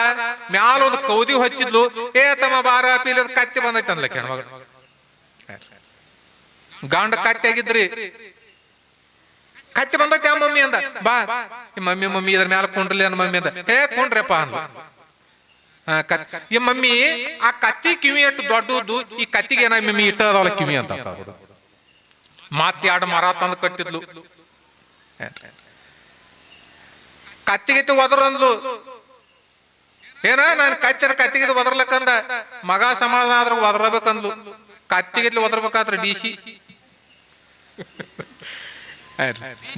ಮ್ಯಾಲ ಒಂದು ಕೌದಿ ಹಚ್ಚಿದ್ಲು. ಏ ತಮ್ಮ ಬಾರ ಪೀಲದ ಕತ್ತಿ ಬಂದೈತೆ ಅನ್ಲಕ್ಕೆ ಹೆಣ್ಮಗಳು. ಗಂಡ ಕತ್ತಿ ಆಗಿದ್ರಿ. ಕತ್ತಿ ಬಂದೈತೆ ಆ ಮಮ್ಮಿ ಅಂದ. ಬಾ ಮಮ್ಮಿ ಮಮ್ಮಿ ಇದ್ರ ಮ್ಯಾಲ ಕುಂಡ್ರಲಿ ಅನ್ನ ಮಮ್ಮಿ ಅಂದ. ಏ ಕುಂಡ್ರಪ್ಪ ಅಂದ ಈ ಮಮ್ಮಿ ಆ ಕತ್ತಿ ಕಿವಿ ಅಟ್ಟು ದೊಡ್ಡದು ಈ ಕತ್ತಿಗೆ ಏನ ಮಮ್ಮಿ ಇಟ್ಟ ಅದಾವಲ್ಲ ಕಿವಿ ಅಂತ ಮಾತ್ಯಾಡ ಮರ ತಂದು ಕಟ್ಟಿದ್ಲು. ಕತ್ತಿಗೆತ್ತಿ ಒದರಂದ್ಲು. ಏನ, ನಾನು ಕಚ್ಚರ ಕತ್ತಿಗೆ ಒದರ್ಲಕ್ಕಂದ ಮಗ ಸಮಾಧಾನ ಆದ್ರೆ ಒದರಬೇಕಂದ್ಲು. ಕತ್ತಿಗೆತ್ಲಿ ಒದರ್ಬೇಕಾದ್ರೆ ಡಿ ಸಿ.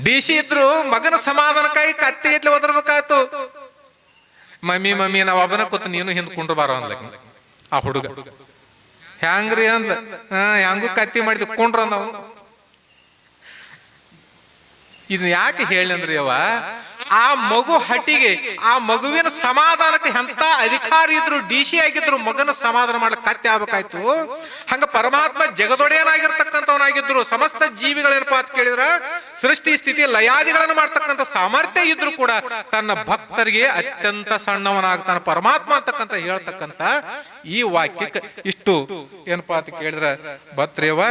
ಡಿ ಸಿ ಇದ್ರು ಮಗನ ಸಮಾಧಾನಕ್ಕಾಗಿ ಕತ್ತಿಗೆತ್ಲಿ ಒದರ್ಬೇಕಾಯ್ತು. ಮಮ್ಮಿ ಮಮ್ಮಿ, ನಾವ್ ಒಬ್ಬನ ಕೂತು ನೀನು ಹಿಂದ್ ಕುಂಡ್ರು ಬಾರ ಅಂದ್ಲಕ್ ಆ ಹುಡುಗ. ಹ್ಯಾಂಗ್ರಿ ಅಂದ ಹ್ಯಾಂಗೂ ಕತ್ತಿ ಮಾಡಿದ್ ಕುಂಡ್ರ ನಾವು ಇದನ್ನ ಯಾಕೆ ಹೇಳಂದ್ರಿ ಅವ ಆ ಮಗು ಹಟ್ಟಿಗೆ, ಆ ಮಗುವಿನ ಸಮಾಧಾನಕ್ಕೆ ಎಂತ ಅಧಿಕಾರಿ ಇದ್ರು ಡಿ ಸಿ ಆಗಿದ್ರು, ಮಗನ ಸಮಾಧಾನ ಮಾಡ್ಲಿಕ್ಕೆ ಕತ್ತೆ ಆಗ್ಬೇಕಾಯ್ತು. ಹಂಗ ಪರಮಾತ್ಮ ಜಗದೊಡೆಯನಾಗಿರ್ತಕ್ಕಂಥವನಾಗಿದ್ರು, ಸಮಸ್ತ ಜೀವಿಗಳೇನಪ್ಪ ಅಂತ ಕೇಳಿದ್ರ, ಸೃಷ್ಟಿ ಸ್ಥಿತಿ ಲಯಾದಿಗಳನ್ನು ಮಾಡ್ತಕ್ಕಂಥ ಸಾಮರ್ಥ್ಯ ಇದ್ರು ಕೂಡ ತನ್ನ ಭಕ್ತರಿಗೆ ಅತ್ಯಂತ ಸಣ್ಣವನಾಗ್ತಾನ. ಪರಮಾತ್ಮ ಅಂತಕ್ಕಂಥ ಹೇಳ್ತಕ್ಕಂಥ ಈ ವಾಕ್ಯಕ್ಕೆ ಇಷ್ಟು. ಏನಪ್ಪಾ ಅಂತ ಕೇಳಿದ್ರ ಭತ್ರೇವ